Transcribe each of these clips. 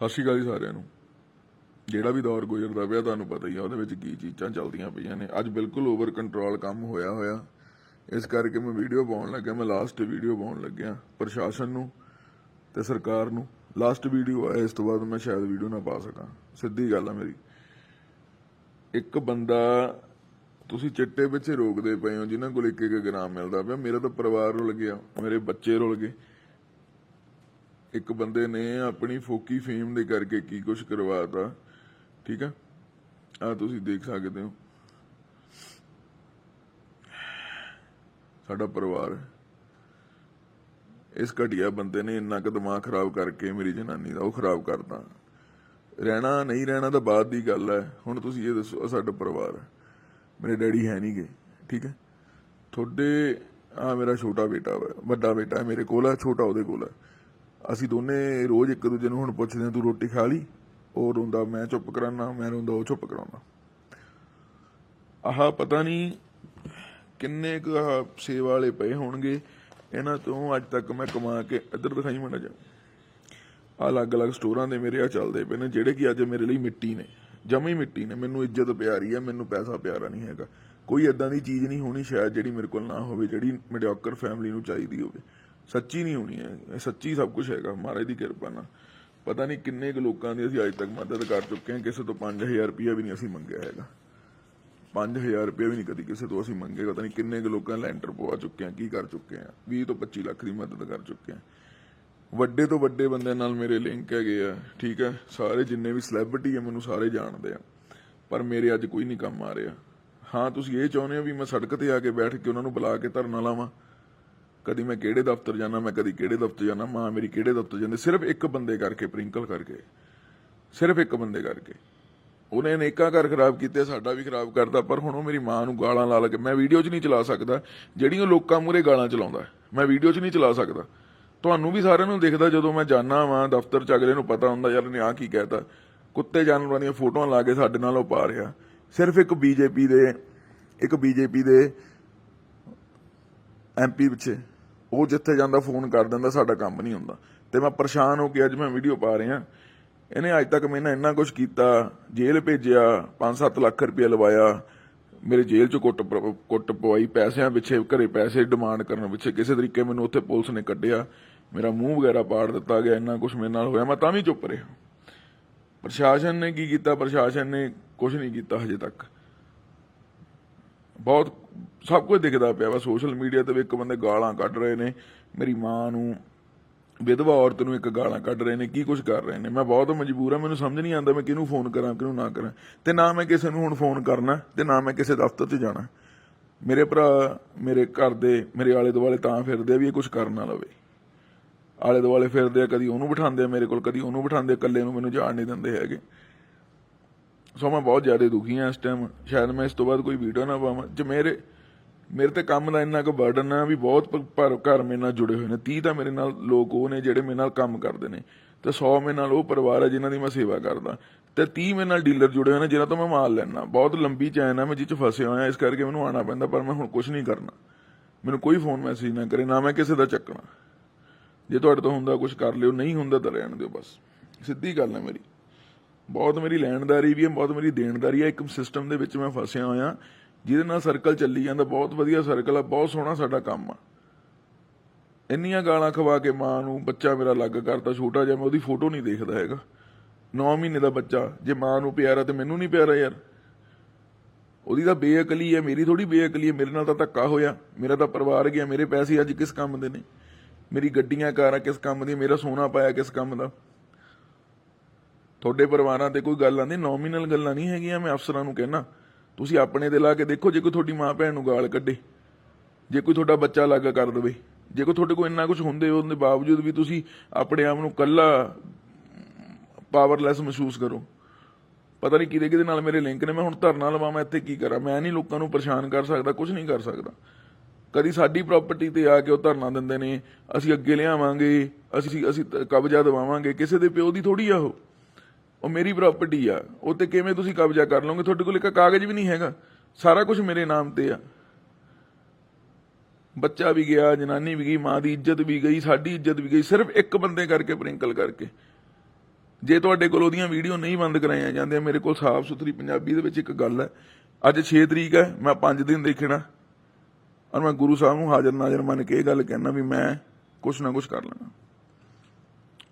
ਸਤਿ ਸ਼੍ਰੀ ਅਕਾਲ ਜੀ ਸਾਰਿਆਂ ਨੂੰ। ਜਿਹੜਾ ਵੀ ਦੌਰ ਗੁਜ਼ਰਦਾ ਪਿਆ, ਤੁਹਾਨੂੰ ਪਤਾ ਹੀ ਆ, ਉਹਦੇ ਵਿੱਚ ਕੀ ਚੀਜ਼ਾਂ ਚੱਲਦੀਆਂ ਪਈਆਂ ਨੇ। ਅੱਜ ਬਿਲਕੁਲ ਓਵਰ ਕੰਟਰੋਲ ਕੰਮ ਹੋਇਆ ਹੋਇਆ। ਇਸ ਕਰਕੇ ਮੈਂ ਵੀਡੀਓ ਪਾਉਣ ਲੱਗਿਆ, ਮੈਂ ਲਾਸਟ ਵੀਡੀਓ ਪਾਉਣ ਲੱਗਿਆ ਪ੍ਰਸ਼ਾਸਨ ਨੂੰ ਤੇ ਸਰਕਾਰ ਨੂੰ। ਲਾਸਟ ਵੀਡੀਓ ਆ, ਇਸ ਤੋਂ ਬਾਅਦ ਮੈਂ ਸ਼ਾਇਦ ਵੀਡੀਓ ਨਾ ਪਾ ਸਕਾਂ। ਸਿੱਧੀ ਗੱਲ ਆ ਮੇਰੀ। ਇੱਕ ਬੰਦਾ, ਤੁਸੀਂ ਚਿੱਟੇ ਪਿੱਛੇ ਰੋਕਦੇ ਪਏ ਹੋ, ਜਿਨ੍ਹਾਂ ਕੋਲ ਇੱਕ ਇੱਕ ਗ੍ਰਾਮ ਮਿਲਦਾ ਪਿਆ। ਮੇਰਾ ਤਾਂ ਪਰਿਵਾਰ ਰੁਲ ਗਿਆ, ਮੇਰੇ ਬੱਚੇ ਰੁਲ ਗਏ। ਇੱਕ ਬੰਦੇ ਨੇ ਆਪਣੀ ਫੋਕੀ ਫੇਮ ਦੇ ਕਰਕੇ ਕੀ ਕੁਝ ਕਰਵਾਤਾ, ਠੀਕ ਹੈ ਆ ਤੁਸੀਂ ਦੇਖ ਸਕਦੇ ਹੋ। ਸਾਡਾ ਪਰਿਵਾਰ ਇਸ ਘਟੀਆ ਬੰਦੇ ਨੇ ਇੰਨਾ ਕੁ ਦਿਮਾਗ ਖਰਾਬ ਕਰਕੇ ਮੇਰੀ ਜਨਾਨੀ ਦਾ ਉਹ ਖਰਾਬ ਕਰਦਾ ਰਹਿਣਾ ਨਹੀਂ ਰਹਿਣਾ ਤਾਂ ਬਾਅਦ ਦੀ ਗੱਲ ਹੈ। ਹੁਣ ਤੁਸੀਂ ਇਹ ਦੱਸੋ ਸਾਡਾ ਪਰਿਵਾਰ ਮੇਰੇ ਡੈਡੀ ਹੈ ਨਹੀਂਗੇ ਠੀਕ ਹੈ? ਤੁਹਾਡੇ ਆ ਮੇਰਾ ਛੋਟਾ ਬੇਟਾ ਵਾ, ਵੱਡਾ ਬੇਟਾ ਮੇਰੇ ਕੋਲ ਹੈ ਛੋਟਾ ਉਹਦੇ ਕੋਲ ਹੈ। ਅਸੀਂ ਦੋਨੇ ਰੋਜ਼ ਇੱਕ ਦੂਜੇ ਨੂੰ ਹੁਣ ਪੁੱਛਦੇ ਹਾਂ, ਤੂੰ ਰੋਟੀ ਖਾ ਲਈ? ਉਹ ਰੋਂਦਾ, ਮੈਂ ਚੁੱਪ ਕਰਾਨਾ, ਮੈਂ ਰੋਂਦਾ, ਉਹ ਚੁੱਪ ਕਰਾਉਣਾ ਆਹ ਪਤਾ ਨਹੀਂ ਕਿੰਨੇ ਕੁ ਸੇਵਾ ਵਾਲੇ ਪਏ ਹੋਣਗੇ। ਇਹਨਾਂ ਤੋਂ ਅੱਜ ਤੱਕ ਮੈਂ ਕਮਾ ਕੇ ਇੱਧਰ ਦਿਖਾਈ ਮੜਾ ਜਾ ਅਲੱਗ-ਅਲੱਗ ਸਟੋਰਾਂ ਦੇ ਮੇਰੇ ਆ ਚੱਲਦੇ ਪਏ ਨੇ, ਜਿਹੜੇ ਕਿ ਅੱਜ ਮੇਰੇ ਲਈ ਮਿੱਟੀ ਨੇ ਜਮੀ ਮਿੱਟੀ ਨੇ। ਮੈਨੂੰ ਇੱਜ਼ਤ ਪਿਆਰੀ ਹੈ ਮੈਨੂੰ ਪੈਸਾ ਪਿਆਰਾ ਨਹੀਂ ਹੈਗਾ। ਕੋਈ ਇਦਾਂ ਦੀ ਚੀਜ਼ ਨਹੀਂ ਹੋਣੀ ਸ਼ਾਇਦ ਜਿਹੜੀ ਮੇਰੇ ਕੋਲ ਨਾ ਹੋਵੇ, ਜਿਹੜੀ ਮੀਡੀਓਕਰ ਫੈਮਿਲੀ ਨੂੰ ਚਾਹੀਦੀ ਹੋਵੇ। ਸੱਚੀ ਨਹੀਂ ਹੋਣੀ ਹੈ। ਇਹ ਸੱਚੀ ਸਭ ਕੁਝ ਹੈਗਾ, ਮਹਾਰਾਜ ਦੀ ਕਿਰਪਾ ਨਾਲ। ਪਤਾ ਨਹੀਂ ਕਿੰਨੇ ਕੁ ਲੋਕਾਂ ਦੀ ਅਸੀਂ ਅੱਜ ਤੱਕ ਮਦਦ ਕਰ ਚੁੱਕੇ ਹਾਂ, ਕਿਸੇ ਤੋਂ 5000 ਰੁਪਇਆ ਵੀ ਨਹੀਂ ਅਸੀਂ ਮੰਗਿਆ ਹੈਗਾ। 5000 ਰੁਪਏ ਵੀ ਨਹੀਂ ਕਦੀ ਕਿਸੇ ਤੋਂ ਅਸੀਂ ਮੰਗੇ, ਪਤਾ ਨਹੀਂ ਕਿੰਨੇ ਕੁ ਲੋਕਾਂ ਲੈਂਟਰ ਪਵਾ ਚੁੱਕੇ ਆ ਕੀ ਕਰ ਚੁੱਕੇ ਆ 20 ਤੋਂ 25 ਲੱਖ ਦੀ ਮਦਦ ਕਰ ਚੁੱਕੇ ਆ ਵੱਡੇ ਤੋਂ ਵੱਡੇ ਬੰਦਿਆਂ ਨਾਲ ਮੇਰੇ ਲਿੰਕ ਹੈਗੇ ਆ, ਠੀਕ ਹੈ? ਸਾਰੇ ਜਿੰਨੇ ਵੀ ਸੈਲਿਬ੍ਰਿਟੀ ਆ, ਮੈਨੂੰ ਸਾਰੇ ਜਾਣਦੇ ਆ। ਪਰ ਮੇਰੇ ਅੱਜ ਕੋਈ ਨਹੀਂ ਕੰਮ ਆ ਰਿਹਾ। ਹਾਂ, ਤੁਸੀਂ ਇਹ ਚਾਹੁੰਦੇ ਹੋ ਵੀ ਮੈਂ ਸੜਕ ਤੇ ਆ ਕੇ ਬੈਠ ਕੇ ਉਹਨਾਂ ਨੂੰ ਬੁਲਾ ਕੇ ਧਰਨਾ ਲਾਵਾਂ? ਕਦੀ ਮੈਂ ਕਿਹੜੇ ਦਫ਼ਤਰ ਜਾਣਾ, ਮੈਂ ਕਦੀ ਕਿਹੜੇ ਦਫ਼ਤਰ ਜਾਣਾ, ਮਾਂ ਮੇਰੀ ਕਿਹੜੇ ਦਫ਼ਤਰ ਜਾਂਦੇ? ਸਿਰਫ ਇੱਕ ਬੰਦੇ ਕਰਕੇ ਪ੍ਰਿੰਕਲ ਕਰਕੇ। ਸਿਰਫ ਇੱਕ ਬੰਦੇ ਕਰਕੇ। ਉਹਨੇ ਅਨੇਕਾਂ ਘਰ ਖਰਾਬ ਕੀਤੇ, ਸਾਡਾ ਵੀ ਖਰਾਬ ਕਰਦਾ ਪਰ ਹੁਣ ਉਹ ਮੇਰੀ ਮਾਂ ਨੂੰ ਗਾਲਾਂ ਲਾ ਕੇ ਮੈਂ ਵੀਡੀਓ 'ਚ ਨਹੀਂ ਚਲਾ ਸਕਦਾ। ਜਿਹੜੀਆਂ ਲੋਕਾਂ ਮੂਰੇ ਗਾਲਾਂ ਚਲਾਉਂਦਾ ਮੈਂ ਵੀਡੀਓ 'ਚ ਨਹੀਂ ਚਲਾ ਸਕਦਾ। ਤੁਹਾਨੂੰ ਵੀ ਸਾਰਿਆਂ ਨੂੰ ਦੇਖਦਾ ਜਦੋਂ ਮੈਂ ਜਾਣਾ ਵਾਂ ਦਫ਼ਤਰ 'ਚ, ਅਗਲੇ ਨੂੰ ਪਤਾ ਹੁੰਦਾ, ਯਾਰ ਨੇ ਆ ਕੀ ਕਹਿਤਾ। ਕੁੱਤੇ ਜਾਨਵਰਾਂ ਦੀਆਂ ਫੋਟੋਆਂ ਲਾ ਕੇ ਸਾਡੇ ਨਾਲ ਉਹ ਪਾ ਰਿਹਾ। ਸਿਰਫ ਇੱਕ ਬੀਜੇਪੀ ਦੇ ਇੱਕ ਬੀਜੇਪੀ ਦੇ ਐਮਪੀ ਪਿੱਛੇ। ਉਹ ਜਿੱਥੇ ਜਾਂਦਾ ਫੋਨ ਕਰ ਦਿੰਦਾ, ਸਾਡਾ ਕੰਮ ਨਹੀਂ ਹੁੰਦਾ। ਤੇ ਮੈਂ ਪਰੇਸ਼ਾਨ ਹੋ ਕੇ ਅੱਜ ਮੈਂ ਵੀਡੀਓ ਪਾ ਰਿਹਾ। ਇਹਨੇ ਅੱਜ ਤੱਕ ਮੈਨਾਂ ਇੰਨਾ ਕੁਝ ਕੀਤਾ, ਜੇਲ੍ਹ ਭੇਜਿਆ 5-7 ਲੱਖ ਰੁਪਏ ਲਵਾਇਆ। ਮੇਰੇ ਜੇਲ੍ਹ ਚ ਕੁੱਟ ਪ- ਕੁੱਟ ਪਵਾਈ, ਪੈਸਿਆਂ ਪਿੱਛੇ, ਘਰੇ ਪੈਸੇ ਡਿਮਾਂਡ ਕਰਨ ਪਿੱਛੇ ਕਿਸੇ ਤਰੀਕੇ ਮੈਨੂੰ ਉੱਥੇ ਪੁਲਿਸ ਨੇ ਕੱਢਿਆ। ਮੇਰਾ ਮੂੰਹ ਵਗੈਰਾ ਪਾੜ ਦਿੱਤਾ ਗਿਆ, ਇੰਨਾ ਕੁਝ ਮੇਰੇ ਨਾਲ ਹੋਇਆ। ਮੈਂ ਤਾਂ ਵੀ ਚੁੱਪ ਰਿਹਾ। ਪ੍ਰਸ਼ਾਸਨ ਨੇ ਕੀ ਕੀਤਾ? ਪ੍ਰਸ਼ਾਸਨ ਨੇ ਕੁਝ ਨਹੀਂ ਕੀਤਾ ਹਜੇ ਤੱਕ। ਬਹੁਤ ਸਭ ਕੁਝ ਦਿਖਦਾ ਪਿਆ ਵਾ ਸੋਸ਼ਲ ਮੀਡੀਆ ਤੇ ਵੀ ਇੱਕ ਬੰਦੇ ਗਾਲਾਂ ਕੱਢ ਰਹੇ ਨੇ, ਮੇਰੀ ਮਾਂ ਨੂੰ, ਵਿਧਵਾ ਔਰਤ ਨੂੰ ਇੱਕ ਗਾਲਾਂ ਕੱਢ ਰਹੇ ਨੇ, ਕੀ ਕੁਝ ਕਰ ਰਹੇ ਨੇ। ਮੈਂ ਬਹੁਤ ਮਜਬੂਰ ਆ, ਮੈਨੂੰ ਸਮਝ ਨਹੀਂ ਆਉਂਦਾ ਮੈਂ ਕਿਹਨੂੰ ਫੋਨ ਕਰਾਂ, ਕਿਹਨੂੰ ਨਾ ਕਰਾਂ। ਤੇ ਨਾ ਮੈਂ ਕਿਸੇ ਨੂੰ ਹੁਣ ਫੋਨ ਕਰਨਾ, ਤੇ ਨਾ ਮੈਂ ਕਿਸੇ ਦਫ਼ਤਰ 'ਚ ਜਾਣਾ। ਮੇਰੇ ਭਰਾ, ਮੇਰੇ ਘਰ ਦੇ, ਮੇਰੇ ਆਲੇ ਦੁਆਲੇ ਤਾਂ ਫਿਰਦੇ ਆ ਵੀ ਇਹ ਕੁਝ ਕਰ ਨਾ ਲਵੇ। ਆਲੇ ਦੁਆਲੇ ਫਿਰਦੇ ਆ, ਕਦੀ ਉਹਨੂੰ ਬਿਠਾਉਂਦੇ ਆ ਮੇਰੇ ਕੋਲ, ਕਦੀ ਉਹਨੂੰ ਬਿਠਾਉਂਦੇ ਇਕੱਲੇ ਨੂੰ ਮੈਨੂੰ ਜਾਣ ਨਹੀਂ ਦਿੰਦੇ ਹੈਗੇ। ਸੋ ਮੈਂ ਬਹੁਤ ਜ਼ਿਆਦਾ ਦੁਖੀ ਹਾਂ ਇਸ ਟਾਈਮ ਸ਼ਾਇਦ ਮੈਂ ਇਸ ਤੋਂ ਬਾਅਦ ਕੋਈ ਵੀਡੀਓ ਨਾ ਪਾਵਾਂ। ਜੇ ਮੇਰੇ ਮੇਰੇ ਤੇ ਕੰਮ ਦਾ ਇੰਨਾ ਕੁ ਬਰਡਨ ਆ ਵੀ ਬਹੁਤ ਪ- ਘਰ ਮੇਰੇ ਨਾਲ ਜੁੜੇ ਹੋਏ ਨੇ। 30 ਤਾਂ ਮੇਰੇ ਨਾਲ ਲੋਕ ਉਹ ਨੇ ਜਿਹੜੇ ਮੇਰੇ ਨਾਲ ਕੰਮ ਕਰਦੇ ਨੇ। ਤੇ 100 ਮੇਰੇ ਨਾਲ ਉਹ ਪਰਿਵਾਰ ਹੈ ਜਿਨ੍ਹਾਂ ਦੀ ਮੈਂ ਸੇਵਾ ਕਰਦਾ। ਤੇ 30 ਮੇਰੇ ਨਾਲ ਡੀਲਰ ਜੁੜੇ ਹੋਏ ਨੇ ਜਿਨ੍ਹਾਂ ਤੋਂ ਮੈਂ ਮਾਲ ਲੈਣਾ ਬਹੁਤ ਲੰਬੀ ਚੈਨ ਆ ਮੈਂ ਜਿਹ ਚ ਫਸਿਆ ਹੋਇਆ, ਇਸ ਕਰਕੇ ਮੈਨੂੰ ਆਉਣਾ ਪੈਂਦਾ, ਪਰ ਮੈਂ ਹੁਣ ਕੁਝ ਨਹੀਂ ਕਰਨਾ। ਮੈਨੂੰ ਕੋਈ ਫੋਨ ਮੈਸੇਜ ਨਾ ਕਰੇ, ਨਾ ਮੈਂ ਕਿਸੇ ਦਾ ਚੱਕਣਾ। ਜੇ ਤੁਹਾਡੇ ਤੋਂ ਹੁੰਦਾ ਕੁਝ ਕਰ ਲਿਓ, ਨਹੀਂ ਹੁੰਦਾ ਤਾਂ ਰਹਿਣ ਦਿਓ ਬਸ। ਸਿੱਧੀ ਗੱਲ ਹੈ ਮੇਰੀ। ਬਹੁਤ ਮੇਰੀ ਲੈਣਦਾਰੀ ਵੀ ਹੈ, ਬਹੁਤ ਮੇਰੀ ਦੇਣਦਾਰੀ ਹੈ। ਇੱਕ ਸਿਸਟਮ ਦੇ ਵਿੱਚ ਮੈਂ ਫਸਿਆ ਹੋਇਆ। ਜਿਹਦੇ ਨਾਲ ਸਰਕਲ ਚੱਲੀ ਜਾਂਦਾ, ਬਹੁਤ ਵਧੀਆ ਸਰਕਲ ਆ, ਬਹੁਤ ਸੋਹਣਾ ਸਾਡਾ ਕੰਮ ਆ। ਇੰਨੀਆਂ ਗਾਲਾਂ ਖਵਾ ਕੇ ਮਾਂ ਨੂੰ ਬੱਚਾ ਮੇਰਾ ਲੱਗ ਕਰਤਾ, ਛੋਟਾ ਜਿਹਾ, ਮੈਂ ਉਹਦੀ ਫੋਟੋ ਨਹੀਂ ਦੇਖਦਾ ਹੈਗਾ। 9 ਮਹੀਨੇ ਦਾ ਬੱਚਾ, ਜੇ ਮਾਂ ਨੂੰ ਪਿਆਰਾ ਤੇ ਮੈਨੂੰ ਨਹੀਂ ਪਿਆਰਾ ਯਾਰ। ਉਹਦੀ ਤਾਂ ਬੇਅਕਲੀ ਹੈ ਮੇਰੀ ਥੋੜੀ ਬੇਅਕਲੀ ਹੈ ਮੇਰੇ ਨਾਲ ਤਾਂ ਧੱਕਾ ਹੋਇਆ, ਮੇਰਾ ਤਾਂ ਪਰਿਵਾਰ ਗਿਆ, ਮੇਰੇ ਪੈਸੇ ਅੱਜ ਕਿਸ ਕੰਮ ਦੇ ਨੇ? ਮੇਰੀ ਗੱਡੀਆਂ, ਕਾਰਾਂ ਕਿਸ ਕੰਮ ਦੀ ਮੇਰਾ ਸੋਨਾ ਪਾਇਆ ਕਿਸ ਕੰਮ ਦਾ? ਤੁਹਾਡੇ ਪਰਿਵਾਰਾਂ ਤੇ ਕੋਈ ਗੱਲ ਆਂਦੀ ਨੋਮੀਨਲ ਗੱਲਾਂ ਨਹੀਂ ਹੈਗੀਆਂ, ਮੈਂ ਅਫਸਰਾਂ ਨੂੰ ਕਹਿਣਾ ਤੁਸੀਂ ਆਪਣੇ ਤੇ ਲਾ ਕੇ ਦੇਖੋ ਜੇ ਕੋਈ ਤੁਹਾਡੀ ਮਾਂ ਭੈਣ ਨੂੰ ਗਾਲ ਕੱਢੇ, ਜੇ ਕੋਈ ਤੁਹਾਡਾ ਬੱਚਾ ਲੱਗ ਕਰ ਦੇਵੇ, ਜੇ ਕੋਈ ਤੁਹਾਡੇ ਕੋਲ ਇੰਨਾ ਕੁਝ ਹੁੰਦੇ ਉਹਦੇ ਬਾਵਜੂਦ ਵੀ ਤੁਸੀਂ ਆਪਣੇ ਆਪ ਨੂੰ ਕੱਲਾ ਪਾਵਰਲੈਸ ਮਹਿਸੂਸ ਕਰੋ। ਪਤਾ ਨਹੀਂ ਕਿਹਦੇ ਕਿਹਦੇ ਨਾਲ ਮੇਰੇ ਲਿੰਕ ਨੇ, ਮੈਂ ਹੁਣ ਧਰਨਾ ਲਵਾਵਾਂ ਇੱਥੇ ਕੀ ਕਰਾਂ, ਮੈਂ ਨਹੀਂ ਲੋਕਾਂ ਨੂੰ ਪਰੇਸ਼ਾਨ ਕਰ ਸਕਦਾ ਕੁਝ ਨਹੀਂ ਕਰ ਸਕਦਾ। ਕਦੀ ਸਾਡੀ ਪ੍ਰਾਪਰਟੀ ਤੇ ਆ ਕੇ ਉਹ ਧਰਨਾ ਦਿੰਦੇ ਨੇ, ਅਸੀਂ ਅੱਗੇ ਲਿਆਵਾਂਗੇ, ਅਸੀਂ ਅਸੀਂ ਕਬਜ਼ਾ ਦਿਵਾਵਾਂਗੇ, ਕਿਸੇ ਦੇ ਪਿਓ ਦੀ ਥੋੜੀ ਆ ਉਹ। ਉਹ ਮੇਰੀ ਪ੍ਰਾਪਰਟੀ ਆ। ਉਹ ਤੇ ਕਿਵੇਂ ਤੁਸੀਂ ਕਬਜ਼ਾ ਕਰ ਲਓਗੇ? ਤੁਹਾਡੇ ਕੋਲ ਇੱਕ ਕਾਗਜ਼ ਵੀ ਨਹੀਂ ਹੈਗਾ। ਸਾਰਾ ਕੁਝ ਮੇਰੇ ਨਾਮ ਤੇ ਆ। ਬੱਚਾ ਵੀ ਗਿਆ, ਜਨਾਨੀ ਵੀ ਗਈ, ਮਾਂ ਦੀ ਇੱਜ਼ਤ ਵੀ ਗਈ, ਸਾਡੀ ਇੱਜ਼ਤ ਵੀ ਗਈ। ਸਿਰਫ ਇੱਕ ਬੰਦੇ ਕਰਕੇ ਪ੍ਰਿੰਕਲ ਕਰਕੇ। ਜੇ ਤੁਹਾਡੇ ਕੋਲ ਉਹਦੀਆਂ ਵੀਡੀਓ ਨਹੀਂ ਬੰਦ ਕਰਾਈਆਂ ਜਾਂਦੀਆਂ, ਮੇਰੇ ਕੋਲ ਸਾਫ਼ ਸੁਥਰੀ ਪੰਜਾਬੀ ਦੇ ਵਿੱਚ ਇੱਕ ਗੱਲ ਹੈ। ਅੱਜ 6 ਤਰੀਕ ਹੈ, ਮੈਂ 5 ਦਿਨ ਦੇਖਣਾ। ਔਰ ਮੈਂ ਗੁਰੂ ਸਾਹਿਬ ਨੂੰ ਹਾਜ਼ਰ ਨਾਜ਼ਰ ਮੰਨ ਕੇ ਇਹ ਗੱਲ ਕਹਿਣਾ ਵੀ ਮੈਂ ਕੁਛ ਨਾ ਕੁਛ ਕਰ ਲੈਣਾ।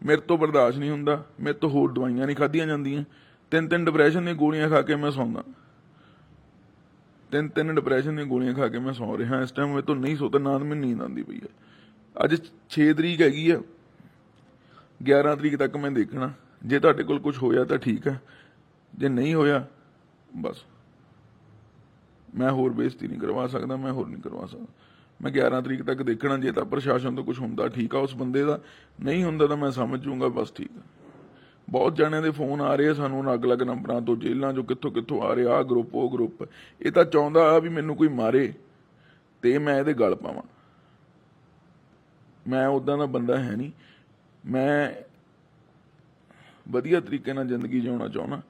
ਮੇਰੇ ਤੋਂ ਬਰਦਾਸ਼ਤ ਨਹੀਂ ਹੁੰਦਾ। ਮੇਰੇ ਤੋਂ ਹੋਰ ਦਵਾਈਆਂ ਨਹੀਂ ਖਾਧੀਆਂ ਜਾਂਦੀਆਂ। ਤਿੰਨ ਤਿੰਨ ਡਿਪਰੈਸ਼ਨ ਦੀਆਂ ਗੋਲੀਆਂ ਖਾ ਕੇ ਮੈਂ ਸੌਂਦਾ। ਤਿੰਨ ਤਿੰਨ ਡਿਪਰੈਸ਼ਨ ਦੀਆਂ ਗੋਲੀਆਂ ਖਾ ਕੇ ਮੈਂ ਸੌਂ ਰਿਹਾ। ਇਸ ਟਾਈਮ ਮੇਰੇ ਤੋਂ ਨਹੀਂ ਸੌਤਾ ਨਾ ਮੈਨੂੰ ਨੀਂਦ ਆਉਂਦੀ ਪਈ ਹੈ। ਅੱਜ 6 ਤਰੀਕ ਹੈਗੀ ਆ। 11 ਤਰੀਕ ਤੱਕ ਮੈਂ ਦੇਖਣਾ। ਜੇ ਤੁਹਾਡੇ ਕੋਲ ਕੁਝ ਹੋਇਆ ਤਾਂ ਠੀਕ ਹੈ। ਜੇ ਨਹੀਂ ਹੋਇਆ, ਬਸ। ਮੈਂ ਹੋਰ ਬੇਇੱਜ਼ਤੀ ਨਹੀਂ ਕਰਵਾ ਸਕਦਾ, ਮੈਂ ਹੋਰ ਨਹੀਂ ਕਰਵਾ ਸਕਦਾ। ਮੈਂ 11 ਤਰੀਕ ਤੱਕ ਦੇਖਣਾ, ਜੇ ਤਾਂ ਪ੍ਰਸ਼ਾਸਨ ਤੋਂ ਕੁਝ ਹੁੰਦਾ, ਠੀਕ ਆ ਉਸ ਬੰਦੇ ਦਾ। ਨਹੀਂ ਹੁੰਦਾ ਤਾਂ ਮੈਂ ਸਮਝ ਜੂੰਗਾ ਬਸ ਠੀਕ ਆ। ਬਹੁਤ ਜਣਿਆਂ ਦੇ ਫੋਨ ਆ ਰਹੇ ਆ ਸਾਨੂੰ ਅਲੱਗ-ਅਲੱਗ ਨੰਬਰਾਂ ਤੋਂ, ਜੇਲ੍ਹਾਂ ਚੋਂ ਕਿੱਥੋਂ ਕਿੱਥੋਂ ਆ ਰਿਹਾ ਆ ਗਰੁੱਪ ਉਹ ਗਰੁੱਪ ਇਹ ਤਾਂ ਚਾਹੁੰਦਾ ਆ ਵੀ ਮੈਨੂੰ ਕੋਈ ਮਾਰੇ ਤੇ ਮੈਂ ਇਹਦੇ ਗਲ ਪਾਵਾਂ। ਮੈਂ ਉਦਾਂ ਦਾ ਬੰਦਾ ਹੈ ਨਹੀਂ। ਮੈਂ ਵਧੀਆ ਤਰੀਕੇ ਨਾਲ ਜ਼ਿੰਦਗੀ ਜਿਉਣਾ ਚਾਹੁੰਦਾ,